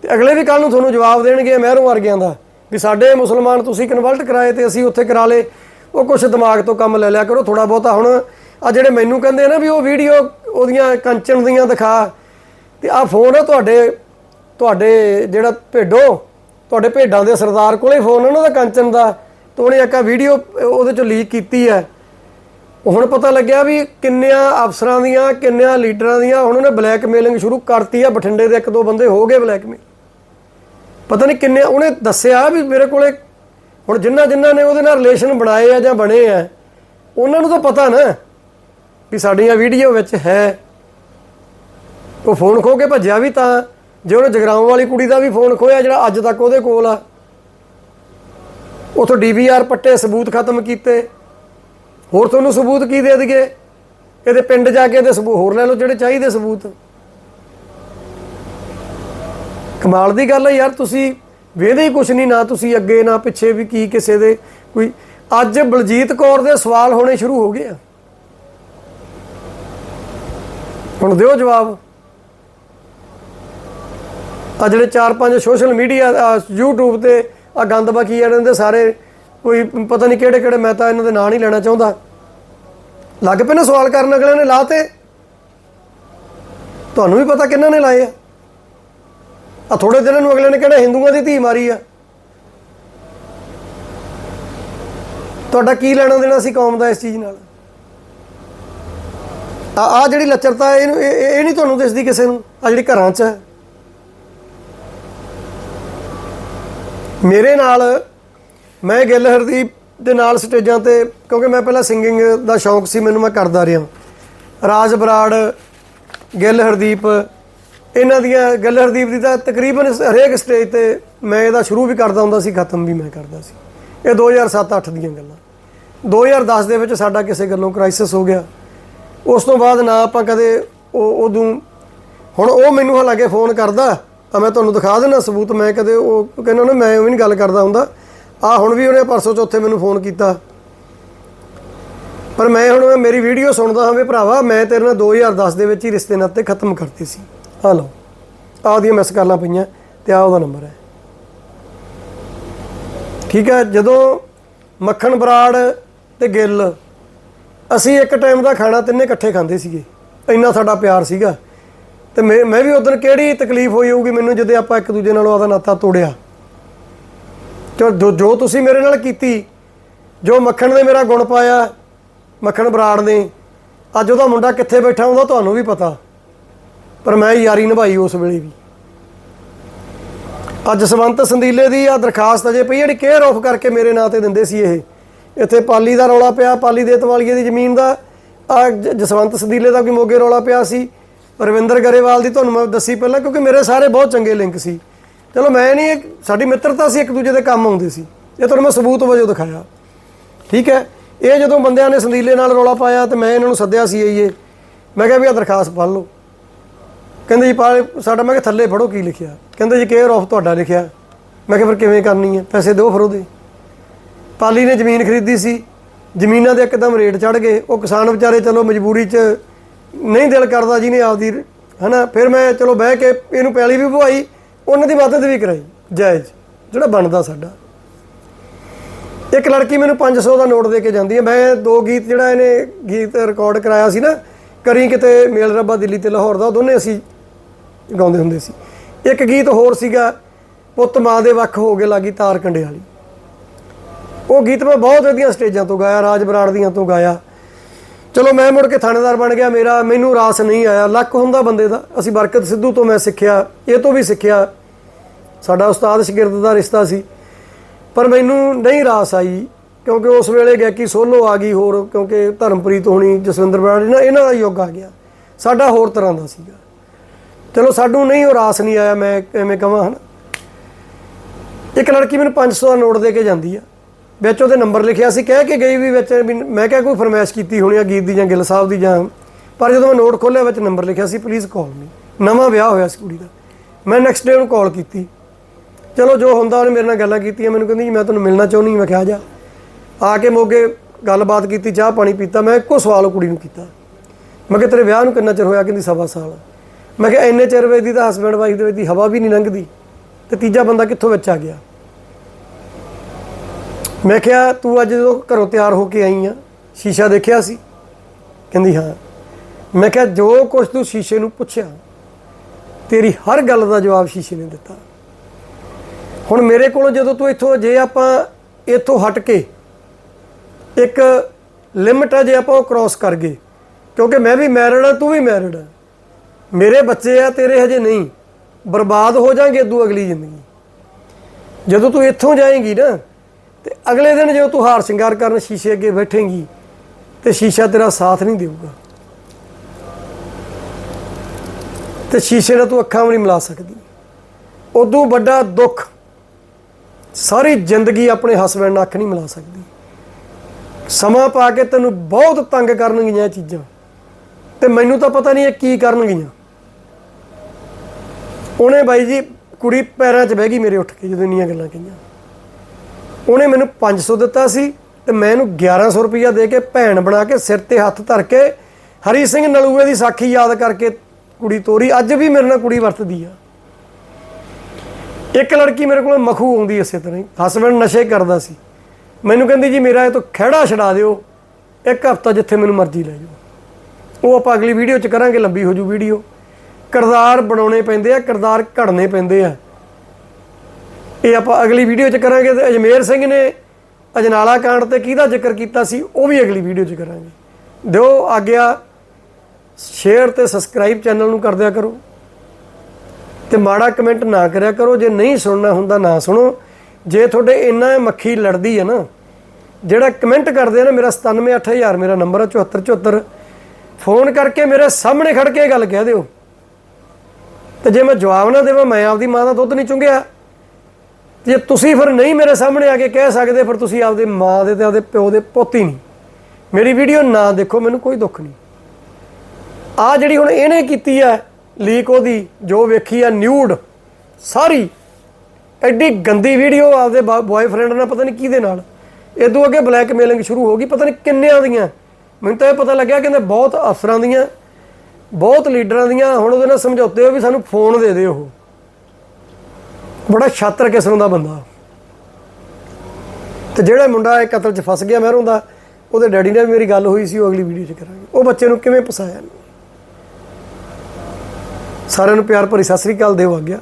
ਤੇ ਅਗਲੇ ਵੀ ਕੱਲ ਨੂੰ ਤੁਹਾਨੂੰ ਜਵਾਬ ਦੇਣਗੇ ਮਹਿਰੋਂ ਵਰਗਿਆਂ ਦਾ ਵੀ ਸਾਡੇ ਮੁਸਲਮਾਨ ਤੁਸੀਂ ਕਨਵਰਟ ਕਰਾਏ ਤੇ ਅਸੀਂ ਉੱਥੇ ਕਰਾ ਲੇ ਉਹ ਕੁਛ ਦਿਮਾਗ ਤੋਂ ਕੰਮ ਲੈ ਲਿਆ ਕਰੋ ਥੋੜਾ ਬਹੁਤਾ ਹੁਣ ਆ ਜਿਹੜੇ ਮੈਨੂੰ ਕਹਿੰਦੇ ਆ ਨਾ ਵੀ ਉਹ ਵੀਡੀਓ ਉਹਦੀਆਂ ਕੰਚਨ ਦੀਆਂ ਦਿਖਾ। ਤੇ ਆ ਫੋਨ ਆ ਤੁਹਾਡੇ ਤੁਹਾਡੇ ਜਿਹੜਾ ਭੇਡੋ, ਤੁਹਾਡੇ ਭੇਡਾਂ ਦੇ ਸਰਦਾਰ ਕੋਲੇ ਫੋਨ ਉਹਨਾਂ ਦਾ ਕੰਚਨ ਦਾ। ਤੇ ਉਹਨੇ ਇੱਕ ਵੀਡੀਓ ਉਹਦੇ ਚੋਂ ਲੀਕ ਕੀਤੀ ਹੈ ਹੁਣ ਪਤਾ ਲੱਗਿਆ ਵੀ ਕਿੰਨਿਆਂ ਅਫਸਰਾਂ ਦੀਆਂ, ਕਿੰਨਿਆਂ ਲੀਡਰਾਂ ਦੀਆਂ ਹੁਣ ਉਹਨੇ ਬਲੈਕਮੇਲਿੰਗ ਸ਼ੁਰੂ ਕਰਤੀ ਆ, ਬਠਿੰਡੇ ਦੇ ਇੱਕ ਦੋ ਬੰਦੇ ਹੋ ਗਏ ਬਲੈਕਮੇਲ। ਪਤਾ ਨਹੀਂ ਕਿੰਨੇ, ਉਹਨੇ ਦੱਸਿਆ ਵੀ ਮੇਰੇ ਕੋਲੇ ਹੁਣ ਜਿੰਨਾ ਜਿੰਨਾ ਨੇ ਉਹਦੇ ਨਾਲ ਰਿਲੇਸ਼ਨ ਬਣਾਏ ਆ ਜਾਂ ਬਣੇ ਆ, ਉਹਨਾਂ ਨੂੰ ਤਾਂ ਪਤਾ ਨਾ ਵੀ ਸਾਡੀਆਂ ਵੀਡੀਓ ਵਿੱਚ ਹੈ। ਉਹ ਫੋਨ ਖੋ ਕੇ ਭੱਜਿਆ ਵੀ ਤਾਂ, ਜੇ ਉਹਨੇ ਜਗਰਾਉਂ ਵਾਲੀ ਕੁੜੀ ਦਾ ਵੀ ਫੋਨ ਖੋਇਆ ਜਿਹੜਾ ਅੱਜ ਤੱਕ ਉਹਦੇ ਕੋਲ ਆ। ਉਥੋਂ ਡੀਵੀਆਰ ਪੱਟੇ ਸਬੂਤ ਖਤਮ ਕੀਤੇ। ਹੋਰ ਤੁਹਾਨੂੰ ਸਬੂਤ ਕੀ ਦੇ ਦਈਏ? ਇਹਦੇ ਪਿੰਡ ਜਾ ਕੇ ਇਹਦੇ ਸਬੂਤ ਹੋਰ ਲੈ ਲਓ ਜਿਹੜੇ ਚਾਹੀਦੇ ਸਬੂਤ। ਕਮਾਲ ਦੀ ਗੱਲ ਹੈ ਯਾਰ, ਤੁਸੀਂ ਵੇਦੇ ਹੀ ਕੁਛ ਨਹੀਂ, ਨਾ ਤੁਸੀਂ ਅੱਗੇ, ਨਾ ਪਿੱਛੇ ਵੀ ਕੀ ਕਿਸੇ ਦੇ ਕੋਈ। ਅੱਜ ਬਲਜੀਤ ਕੌਰ ਦੇ ਸਵਾਲ ਹੋਣੇ ਸ਼ੁਰੂ ਹੋ ਗਏ ਆ। ਹੁਣ ਦਿਓ ਜਵਾਬ। ਆ ਜਿਹੜੇ ਚਾਰ ਪੰਜ ਸੋਸ਼ਲ ਮੀਡੀਆ YouTube ਤੇ ਆ ਗੰਦ ਬਾਕੀ ਇਹਨਾਂ ਦੇ ਸਾਰੇ ਕੋਈ ਪਤਾ ਨਹੀਂ ਕਿਹੜੇ ਕਿਹੜੇ ਮੈਂ ਤਾਂ ਇਹਨਾਂ ਦੇ ਨਾਂ ਨਹੀਂ ਲੈਣਾ ਚਾਹੁੰਦਾ। ਲੱਗ ਪਏ ਨਾ ਸਵਾਲ ਕਰਨ ਅਗਲੇ ਨੇ ਲਾਤੇ। ਤੁਹਾਨੂੰ ਵੀ ਪਤਾ ਕਿੰਨਾਂ ਨੇ ਲਾਏ ਆ। ਆ ਥੋੜੇ ਦਿਨਾਂ ਨੂੰ ਅਗਲੇ ਨੇ ਕਿਹੜਾ ਹਿੰਦੂਆਂ ਦੀ ਧੀ ਮਾਰੀ ਆ। ਤੁਹਾਡਾ ਕੀ ਲੈਣਾ ਦੇਣਾ ਸੀ ਕੌਮ ਦਾ ਇਸ ਚੀਜ਼ ਨਾਲ? ਆ ਆ ਜਿਹੜੀ ਲੱਚਰਤਾ ਹੈ, ਇਹਨੂੰ ਇਹ, ਇਹ- ਨਹੀਂ ਤੁਹਾਨੂੰ ਦਿਸਦੀ ਕਿਸੇ ਨੂੰ, ਆ ਜਿਹੜੀ ਘਰਾਂ 'ਚ ਹੈ। ਮੇਰੇ ਨਾਲ ਮੈਂ ਗਿੱਲ ਹਰਦੀਪ ਦੇ ਨਾਲ ਸਟੇਜਾਂ ਤੇ, ਕਿਉਂਕਿ ਮੈਂ ਪਹਿਲਾਂ ਸਿੰਗਿੰਗ ਦਾ ਸ਼ੌਂਕ ਸੀ, ਮੈਨੂੰ ਮੈਂ ਕਰਦਾ ਰਿਹਾ। ਰਾਜ ਬਰਾੜ ਗਿੱਲ ਹਰਦੀਪ ਇਹਨਾਂ ਦੀਆਂ ਗਿੱਲ ਹਰਦੀਪ ਦੀ ਤਾਂ ਤਕਰੀਬਨ ਹਰੇਕ ਸਟੇਜ ਤੇ ਮੈਂ ਇਹਦਾ ਸ਼ੁਰੂ ਵੀ ਕਰਦਾ ਹੁੰਦਾ ਸੀ, ਖਤਮ ਵੀ ਮੈਂ ਕਰਦਾ ਸੀ। ਇਹ 2007-8 ਦੀਆਂ ਗੱਲਾਂ। 2010 ਦੇ ਵਿੱਚ ਸਾਡਾ ਕਿਸੇ ਗੱਲੋਂ ਕ੍ਰਾਈਸਿਸ ਹੋ ਗਿਆ। ਉਸ ਤੋਂ ਬਾਅਦ ਨਾ ਆਪਾਂ ਕਦੇ ਉਹ ਉਦੋਂ ਹੁਣ ਉਹ ਮੈਨੂੰ ਹਾਲਾਂਕਿ ਫੋਨ ਕਰਦਾ ਆ ਮੈਂ ਤੁਹਾਨੂੰ ਦਿਖਾ ਦੇਣਾ ਸਬੂਤ, ਮੈਂ ਕਦੇ ਉਹ, ਕਹਿੰਦਾ ਨਾ ਮੈਂ ਵੀ ਨਹੀਂ ਗੱਲ ਕਰਦਾ ਹੁੰਦਾ। ਆ ਹੁਣ ਵੀ ਉਹਨੇ ਪਰਸੋਂ ਚੌਥੇ ਮੈਨੂੰ ਫੋਨ ਕੀਤਾ। ਪਰ ਮੈਂ ਹੁਣ ਮੇਰੀ ਵੀਡੀਓ ਸੁਣਦਾ ਹਾਂ ਵੀ ਭਰਾਵਾ, ਮੈਂ ਤੇਰੇ ਨਾਲ 2010 ਦੇ ਵਿੱਚ ਹੀ ਰਿਸ਼ਤੇ ਨਾਤੇ ਖਤਮ ਕਰਤੇ ਸੀ। ਆ ਲਓ, ਆਹ ਦੀਆਂ ਮਿਸ ਕਾਲਾਂ ਪਈਆਂ ਤੇ ਆ ਉਹਦਾ ਨੰਬਰ ਹੈ। ਠੀਕ ਹੈ, ਜਦੋਂ ਮੱਖਣ ਬਰਾੜ ਤੇ ਗਿੱਲ, ਅਸੀਂ ਇੱਕ ਟਾਈਮ ਦਾ ਖਾਣਾ ਤਿੰਨੇ ਇਕੱਠੇ ਖਾਂਦੇ ਸੀਗੇ। ਇੰਨਾ ਸਾਡਾ ਪਿਆਰ ਸੀਗਾ। ਤੇ ਮੈਂ ਮੈਂ ਵੀ ਉਦੋਂ ਕਿਹੜੀ ਤਕਲੀਫ ਹੋਈ ਹੋਊਗੀ ਮੈਨੂੰ ਜਦੋਂ ਆਪਾਂ ਇੱਕ ਦੂਜੇ ਨਾਲੋਂ ਆਦਾ ਨਾਤਾ ਤੋੜਿਆ। ਜੋ ਜੋ- ਤੁਸੀਂ ਮੇਰੇ ਨਾਲ ਕੀਤੀ, ਜੋ ਮੱਖਣ ਨੇ ਮੇਰਾ ਗੁਣ ਪਾਇਆ, ਮੱਖਣ ਬਰਾੜ ਨੇ, ਅੱਜ ਉਹਦਾ ਮੁੰਡਾ ਕਿੱਥੇ ਬੈਠਾ ਹੁੰਦਾ ਤੁਹਾਨੂੰ ਵੀ ਪਤਾ। ਪਰ ਮੈਂ ਯਾਰੀ ਨਿਭਾਈ ਉਸ ਵੇਲੇ ਵੀ। ਅੱਜ ਸਵੰਤ ਸੰਦੀਲੇ ਦੀ ਆ ਦਰਖਾਸਤ ਅਜੇ ਪਈ ਜਿਹੜੀ ਕੇਅਰ ਆਫ ਕਰਕੇ ਮੇਰੇ ਨਾਂ ਤੇ ਦਿੰਦੇ ਸੀ ਇਹ। ਇੱਥੇ ਪਾਲੀ ਦਾ ਰੌਲਾ ਪਿਆ, ਪਾਲੀ ਦੇ ਤਵਾਲੀਏ ਦੀ ਜ਼ਮੀਨ ਦਾ। ਆ ਜਸਵੰਤ ਸੰਦੀਲੇ ਦਾ ਕੋਈ ਮੋਗੇ ਰੌਲਾ ਪਿਆ ਸੀ। ਰਵਿੰਦਰ ਗਰੇਵਾਲ ਦੀ ਤੁਹਾਨੂੰ ਮੈਂ ਦੱਸੀ ਪਹਿਲਾਂ, ਕਿਉਂਕਿ ਮੇਰੇ ਸਾਰੇ ਬਹੁਤ ਚੰਗੇ ਲਿੰਕ ਸੀ। ਚਲੋ ਮੈਂ ਨਹੀਂ ਇੱਕ- ਸਾਡੀ ਮਿੱਤਰਤਾ ਸੀ, ਇੱਕ ਦੂਜੇ ਦੇ ਕੰਮ ਆਉਂਦੇ ਸੀ। ਇਹ ਤੁਹਾਨੂੰ ਮੈਂ ਸਬੂਤ ਵਜੋਂ ਦਿਖਾਇਆ। ਠੀਕ ਹੈ? ਇਹ ਜਦੋਂ ਬੰਦਿਆਂ ਨੇ ਸੰਦੀਲੇ ਨਾਲ ਰੌਲਾ ਪਾਇਆ ਤੇ ਮੈਂ ਇਹਨਾਂ ਨੂੰ ਸੱਦਿਆ ਸੀ ਆਈਏ। ਮੈਂ ਕਿਹਾ ਵੀ ਆ ਦਰਖਾਸਤ ਪੜ੍ਹ ਲਓ। ਕਹਿੰਦੇ ਜੀ, ਪਾ ਸਾਡਾ, ਮੈਂ ਕਿਹਾ ਥੱਲੇ ਪੜੋ ਕੀ ਲਿਖਿਆ। ਕਹਿੰਦੇ ਜੀ ਕੇਅਰ ਆਫ ਤੁਹਾਡਾ ਲਿਖਿਆ। ਮੈਂ ਕਿਹਾ ਫਿਰ ਕਿਵੇਂ ਕਰਨੀ ਹੈ? ਪੈਸੇ ਦਿਓ ਫਿਰ ਉਹਦੇ। ਪਾਲੀ ਨੇ ਜ਼ਮੀਨ ਖਰੀਦੀ ਸੀ। ਜ਼ਮੀਨਾਂ ਦੇ ਇੱਕਦਮ ਰੇਟ ਚੜ ਗਏ। ਉਹ ਕਿਸਾਨ ਵਿਚਾਰੇ ਚਲੋ ਮਜਬੂਰੀ 'ਚ ਨਹੀਂ ਦਿਲ ਕਰਦਾ ਜਿਹਨੇ ਆਪਦੀ, ਹਨਾ? ਫਿਰ ਮੈਂ ਚਲੋ ਬਹਿ ਕੇ ਇਹਨੂੰ ਪੈਲੀ ਵੀ ਭਵਾਈ ਉਹਨਾਂ ਦੀ ਮਦਦ ਵੀ ਕਰਾਈ, ਜਾਇਜ਼, ਜਿਹੜਾ ਬਣਦਾ ਸਾਡਾ। ਇੱਕ ਲੜਕੀ ਮੈਨੂੰ 500 ਦਾ ਨੋਟ ਦੇ ਕੇ ਜਾਂਦੀ ਹੈ। ਮੈਂ ਦੋ ਗੀਤ ਜਿਹੜਾ ਇਹਨੇ ਗੀਤ ਰਿਕਾਰਡ ਕਰਾਇਆ ਸੀ ਨਾ, ਕਰੀ ਕਿਤੇ ਮੇਲ ਰੱਬਾ ਦਿੱਲੀ ਤੇ ਲਾਹੌਰ ਦਾ, ਉਹ ਦੋਨੇ ਅਸੀਂ ਗਾਉਂਦੇ ਹੁੰਦੇ ਸੀ। ਇੱਕ ਗੀਤ ਹੋਰ ਸੀਗਾ, ਪੁੱਤ ਮਾਂ ਦੇ ਵੱਖ ਹੋ ਗਏ ਲਾਗੀ ਤਾਰ ਕੰਡੇ ਵਾਲੀ। ਉਹ ਗੀਤ ਮੈਂ ਬਹੁਤ ਵਧੀਆ ਸਟੇਜਾਂ ਤੋਂ ਗਾਇਆ, ਰਾਜ ਬਰਾੜ ਦੀਆਂ ਤੋਂ ਗਾਇਆ। ਚਲੋ ਮੈਂ ਮੁੜ ਕੇ ਥਾਣੇਦਾਰ ਬਣ ਗਿਆ, ਮੇਰਾ ਮੈਨੂੰ ਰਾਸ ਨਹੀਂ ਆਇਆ। ਲੱਕ ਹੁੰਦਾ ਬੰਦੇ ਦਾ। ਅਸੀਂ ਬਰਕਤ ਸਿੱਧੂ ਤੋਂ ਮੈਂ ਸਿੱਖਿਆ, ਇਹ ਤੋਂ ਵੀ ਸਿੱਖਿਆ। ਸਾਡਾ ਉਸਤਾਦ ਸ਼ਾਗਿਰਦ ਦਾ ਰਿਸ਼ਤਾ ਸੀ। ਪਰ ਮੈਨੂੰ ਨਹੀਂ ਰਾਸ ਆਈ, ਕਿਉਂਕਿ ਉਸ ਵੇਲੇ ਗਾਇਕੀ ਸੋਲੋ ਆ ਗਈ ਹੋਰ, ਕਿਉਂਕਿ ਧਰਮਪ੍ਰੀਤ ਹੋਣੀ, ਜਸਵਿੰਦਰ ਬਰਾੜੀ ਨਾ ਇਹਨਾਂ ਦਾ ਯੁੱਗ ਆ ਗਿਆ। ਸਾਡਾ ਹੋਰ ਤਰ੍ਹਾਂ ਦਾ ਸੀਗਾ। ਚਲੋ ਸਾਨੂੰ ਨਹੀਂ, ਉਹ ਰਾਸ ਨਹੀਂ ਆਇਆ, ਮੈਂ ਐਵੇਂ ਕਹਾਂ ਹਨ? ਇੱਕ ਲੜਕੀ ਮੈਨੂੰ 500 ਦਾ ਨੋਟ ਦੇ ਕੇ ਜਾਂਦੀ ਆ। ਵਿੱਚ ਉਹਦੇ ਨੰਬਰ ਲਿਖਿਆ ਸੀ, ਕਹਿ ਕੇ ਗਈ ਵੀ ਵਿੱਚ ਵੀ ਮੈਂ ਕਿਹਾ ਕੋਈ ਫਰਮਾਇਸ਼ ਕੀਤੀ ਹੋਣੀ ਆ ਗੀਤ ਦੀ ਜਾਂ ਗਿੱਲ ਸਾਹਿਬ ਦੀ ਜਾਂ, ਪਰ ਜਦੋਂ ਮੈਂ ਨੋਟ ਖੋਲ੍ਹਿਆ ਵਿੱਚ ਨੰਬਰ ਲਿਖਿਆ ਸੀ ਪਲੀਜ਼ ਕਾਲ ਮੀ ਨਵਾਂ ਵਿਆਹ ਹੋਇਆ ਸੀ ਕੁੜੀ ਦਾ। ਮੈਂ ਨੈਕਸਟ ਡੇ ਉਹਨੂੰ ਕਾਲ ਕੀਤੀ। ਚਲੋ ਜੋ ਹੁੰਦਾ ਉਹਨੇ ਮੇਰੇ ਨਾਲ ਗੱਲਾਂ ਕੀਤੀਆਂ, ਮੈਨੂੰ ਕਹਿੰਦੀ ਜੀ ਮੈਂ ਤੁਹਾਨੂੰ ਮਿਲਣਾ ਚਾਹੁੰਦੀ ਮੈਂ ਕਿਹਾ ਜਾ। ਆ ਕੇ ਮੋਗੇ ਗੱਲਬਾਤ ਕੀਤੀ, ਚਾਹ ਪਾਣੀ ਪੀਤਾ, ਮੈਂ ਇੱਕੋ ਸਵਾਲ ਉਹ ਕੁੜੀ ਨੂੰ ਕੀਤਾ। ਮੈਂ ਕਿਹਾ, ਤੇਰੇ ਵਿਆਹ ਨੂੰ ਕਿੰਨਾ ਚਿਰ ਹੋਇਆ? ਕਹਿੰਦੀ, ਸਵਾ ਸਾਲ। ਮੈਂ ਕਿਹਾ, ਇੰਨੇ ਚਿਰ ਵੇਦੀ ਤਾਂ ਹਸਬੰਡ ਵਾਈਫ ਦੇ ਵਿੱਚ ਦੀ ਹਵਾ ਵੀ ਨਹੀਂ ਲੰਘਦੀ। ਤੇ ਤੀਜਾ ਬੰਦਾ ਕਿੱਥੋਂ ਵਿੱਚ ਆ ਗਿਆ? ਮੈਂ ਕਿਹਾ, ਤੂੰ ਅੱਜ ਜਦੋਂ ਘਰੋਂ ਤਿਆਰ ਹੋ ਕੇ ਆਈ ਆ, ਸ਼ੀਸ਼ਾ ਦੇਖਿਆ ਸੀ? ਕਹਿੰਦੀ, ਹਾਂ। ਮੈਂ ਕਿਹਾ, ਜੋ ਕੁਝ ਤੂੰ ਸ਼ੀਸ਼ੇ ਨੂੰ ਪੁੱਛਿਆ, ਤੇਰੀ ਹਰ ਗੱਲ ਦਾ ਜਵਾਬ ਸ਼ੀਸ਼ੇ ਨੇ ਦਿੱਤਾ। ਹੁਣ ਮੇਰੇ ਕੋਲੋਂ ਜਦੋਂ ਤੂੰ ਇੱਥੋਂ, ਜੇ ਆਪਾਂ ਇੱਥੋਂ ਹਟ ਕੇ ਇੱਕ ਲਿਮਟ ਆ, ਜੇ ਆਪਾਂ ਉਹ ਕ੍ਰਾਸ ਕਰ ਗਏ, ਕਿਉਂਕਿ ਮੈਂ ਵੀ ਮੈਰਿਡ ਆ, ਤੂੰ ਵੀ ਮੈਰਿਡ ਆ, ਮੇਰੇ ਬੱਚੇ ਆ, ਤੇਰੇ ਹਜੇ ਨਹੀਂ, ਬਰਬਾਦ ਹੋ ਜਾਣਗੇ ਤੂੰ ਅਗਲੀ ਜ਼ਿੰਦਗੀ। ਜਦੋਂ ਤੂੰ ਇੱਥੋਂ ਜਾਏਂਗੀ ਨਾ ਤੇ ਅਗਲੇ ਦਿਨ ਜਦੋਂ ਤੂੰ ਹਾਰ ਸ਼ਿੰਗਾਰ ਕਰਨ ਸ਼ੀਸ਼ੇ ਅੱਗੇ ਬੈਠੇਂਗੀ ਤੇ ਸ਼ੀਸ਼ਾ ਤੇਰਾ ਸਾਥ ਨਹੀਂ ਦੇਊਗਾ। ਤੇ ਸ਼ੀਸ਼ੇ ਨਾਲ ਤੂੰ ਅੱਖਾਂ ਵੀ ਨਹੀਂ ਮਿਲਾ ਸਕਦੀ। ਉਦੋਂ ਵੱਡਾ ਦੁੱਖ ਸਾਰੀ ਜ਼ਿੰਦਗੀ ਆਪਣੇ ਹਸਬੰਡ ਨਾਲ ਅੱਖ ਨਹੀਂ ਮਿਲਾ ਸਕਦੀ। ਸਮਾਂ ਪਾ ਕੇ ਤੈਨੂੰ ਬਹੁਤ ਤੰਗ ਕਰਨਗੀਆਂ ਇਹ ਚੀਜ਼ਾਂ। ਤੇ ਮੈਨੂੰ ਤਾਂ ਪਤਾ ਨਹੀਂ ਇਹ ਕੀ ਕਰਨਗੀਆਂ। ਉਹਨੇ ਬਾਈ ਜੀ ਕੁੜੀ ਪੈਰਾਂ 'ਚ ਬਹਿ ਗਈ ਮੇਰੇ ਉੱਠ ਕੇ ਜਦੋਂ ਇੰਨੀਆਂ ਗੱਲਾਂ ਕਹੀਆਂ। ਉਹਨੇ ਮੈਨੂੰ 500 ਦਿੱਤਾ ਸੀ ਤੇ ਮੈਂ ਇਹਨੂੰ 1100 ਰੁਪਇਆ ਦੇ ਕੇ ਭੈਣ ਬਣਾ ਕੇ ਸਿਰ ਤੇ ਹੱਥ ਧਰ ਕੇ ਹਰੀ ਸਿੰਘ ਨਲੂਏ ਦੀ ਸਾਖੀ ਯਾਦ ਕਰਕੇ ਕੁੜੀ ਤੋਰੀ। ਅੱਜ ਵੀ ਮੇਰੇ ਨਾਲ ਕੁੜੀ ਵਰਤਦੀ ਆ। ਇੱਕ ਲੜਕੀ ਮੇਰੇ ਕੋਲ ਮਖੂ ਆਉਂਦੀ ਇਸੇ ਤਰ੍ਹਾਂ ਹੀ। ਹਸਬੰਡ ਨਸ਼ੇ ਕਰਦਾ ਸੀ। ਮੈਨੂੰ ਕਹਿੰਦੀ, ਜੀ ਮੇਰਾ ਇਹ ਤੋਂ ਖਹਿੜਾ ਛਡਾ ਦਿਓ। ਇੱਕ ਹਫਤਾ ਜਿੱਥੇ ਮੈਨੂੰ ਮਰਜ਼ੀ ਲੈ ਜਾਓ। ਉਹ ਆਪਾਂ ਅਗਲੀ ਵੀਡੀਓ 'ਚ ਕਰਾਂਗੇ, ਲੰਬੀ ਹੋ ਜੂ ਵੀਡੀਓ। ਕਿਰਦਾਰ ਬਣਾਉਣੇ ਪੈਂਦੇ ਆ, ਕਿਰਦਾਰ ਘੜਨੇ ਪੈਂਦੇ ਆ। ਇਹ ਆਪਾਂ ਅਗਲੀ ਵੀਡੀਓ 'ਚ ਕਰਾਂਗੇ ਤੇ ਅਜਮੇਰ ਸਿੰਘ ਨੇ ਅਜਨਾਲਾ ਕਾਂਡ ਤੇ ਕਿਹਦਾ ਜ਼ਿਕਰ ਕੀਤਾ ਸੀ, ਉਹ ਵੀ ਅਗਲੀ ਵੀਡੀਓ 'ਚ ਕਰਾਂਗੇ। ਦਿਓ ਆਗਿਆ ਸ਼ੇਅਰ ਤੇ ਸਬਸਕ੍ਰਾਈਬ ਚੈਨਲ ਨੂੰ ਕਰਦਿਆ ਕਰੋ। ਤੇ ਮਾੜਾ ਕਮੈਂਟ ਨਾ ਕਰਿਆ ਕਰੋ, ਜੇ ਨਹੀਂ ਸੁਣਨਾ ਹੁੰਦਾ ਨਾ ਸੁਣੋ। ਜੇ ਤੁਹਾਡੇ ਇੰਨਾ ਮੱਖੀ ਲੜਦੀ ਹੈ ਨਾ, ਜਿਹੜਾ ਕਮੈਂਟ ਕਰਦੇ ਆ ਨਾ, ਮੇਰਾ 97800 ਮੇਰਾ ਨੰਬਰ ਹੈ 7474 ਫੋਨ ਕਰਕੇ ਮੇਰੇ ਸਾਹਮਣੇ ਖੜ ਕੇ ਗੱਲ ਕਹਿ ਦਿਓ। ਤੇ ਜੇ ਮੈਂ ਜਵਾਬ ਨਾ ਦੇਵਾਂ, ਮੈਂ ਆਪਦੀ ਮਾਂ ਦਾ ਦੁੱਧ ਨਹੀਂ ਚੁੰਗਿਆ ਜੇ ਤੁਸੀਂ ਫਿਰ ਨਹੀਂ ਮੇਰੇ ਸਾਹਮਣੇ ਆ ਕੇ ਕਹਿ ਸਕਦੇ, ਫਿਰ ਤੁਸੀਂ ਆਪਦੇ ਮਾਂ ਦੇ ਤੇ ਆਪਦੇ ਪਿਓ ਦੇ ਪੋਤੀ ਨਹੀਂ। ਮੇਰੀ ਵੀਡੀਓ ਨਾ ਦੇਖੋ, ਮੈਨੂੰ ਕੋਈ ਦੁੱਖ ਨਹੀਂ। ਆ ਜਿਹੜੀ ਹੁਣ ਇਹਨੇ ਕੀਤੀ ਹੈ, ਲੀਕ ਉਹਦੀ, ਜੋ ਵੇਖੀ ਆ ਨਿਊਡ, ਸਾਰੀ, ਐਡੀ ਗੰਦੀ ਵੀਡੀਓ ਆਪਦੇ ਬॉयਫ੍ਰੈਂਡ ਨਾਲ ਪਤਾ ਨਹੀਂ ਕਿਹਦੇ ਨਾਲ। ਇਦੋਂ ਅੱਗੇ ਬਲੈਕਮੇਲਿੰਗ ਸ਼ੁਰੂ ਹੋ ਗਈ, ਪਤਾ ਨਹੀਂ ਕਿੰਨਿਆਂ ਦੀਆਂ। ਮੈਨੂੰ ਤਾਂ ਇਹ ਪਤਾ ਲੱਗਿਆ ਕਹਿੰਦੇ ਬਹੁਤ ਅਫਸਰਾਂ ਦੀਆਂ, ਬਹੁਤ ਲੀਡਰਾਂ ਦੀਆਂ, ਹੁਣ ਉਹਦੇ ਨਾਲ ਸਮਝੌਤੇ ਹੋ ਵੀ ਸਾਨੂੰ ਫੋਨ ਦੇ ਦਿਓ ਉਹ। ਬੜਾ ਛਾਤਰ ਕਿਸਮ ਦਾ ਬੰਦਾ। ਤੇ ਜਿਹੜਾ ਮੁੰਡਾ ਇਹ ਕਤਲ 'ਚ ਫਸ ਗਿਆ ਮਹਿਰੋਂ ਦਾ ਉਹਦੇ ਡੈਡੀ ਨਾਲ ਵੀ ਮੇਰੀ ਗੱਲ ਹੋਈ ਸੀ, ਉਹ ਅਗਲੀ ਵੀਡੀਓ 'ਚ ਕਰਾਂਗੇ। ਉਹ ਬੱਚੇ ਨੂੰ ਕਿਵੇਂ ਫਸਾਇਆ ਸਾਰਿਆਂ ਨੂੰ ਪਿਆਰ ਭਰੀ ਸਤਿ ਸ੍ਰੀ ਅਕਾਲ ਦਿਓ ਆ ਗਿਆ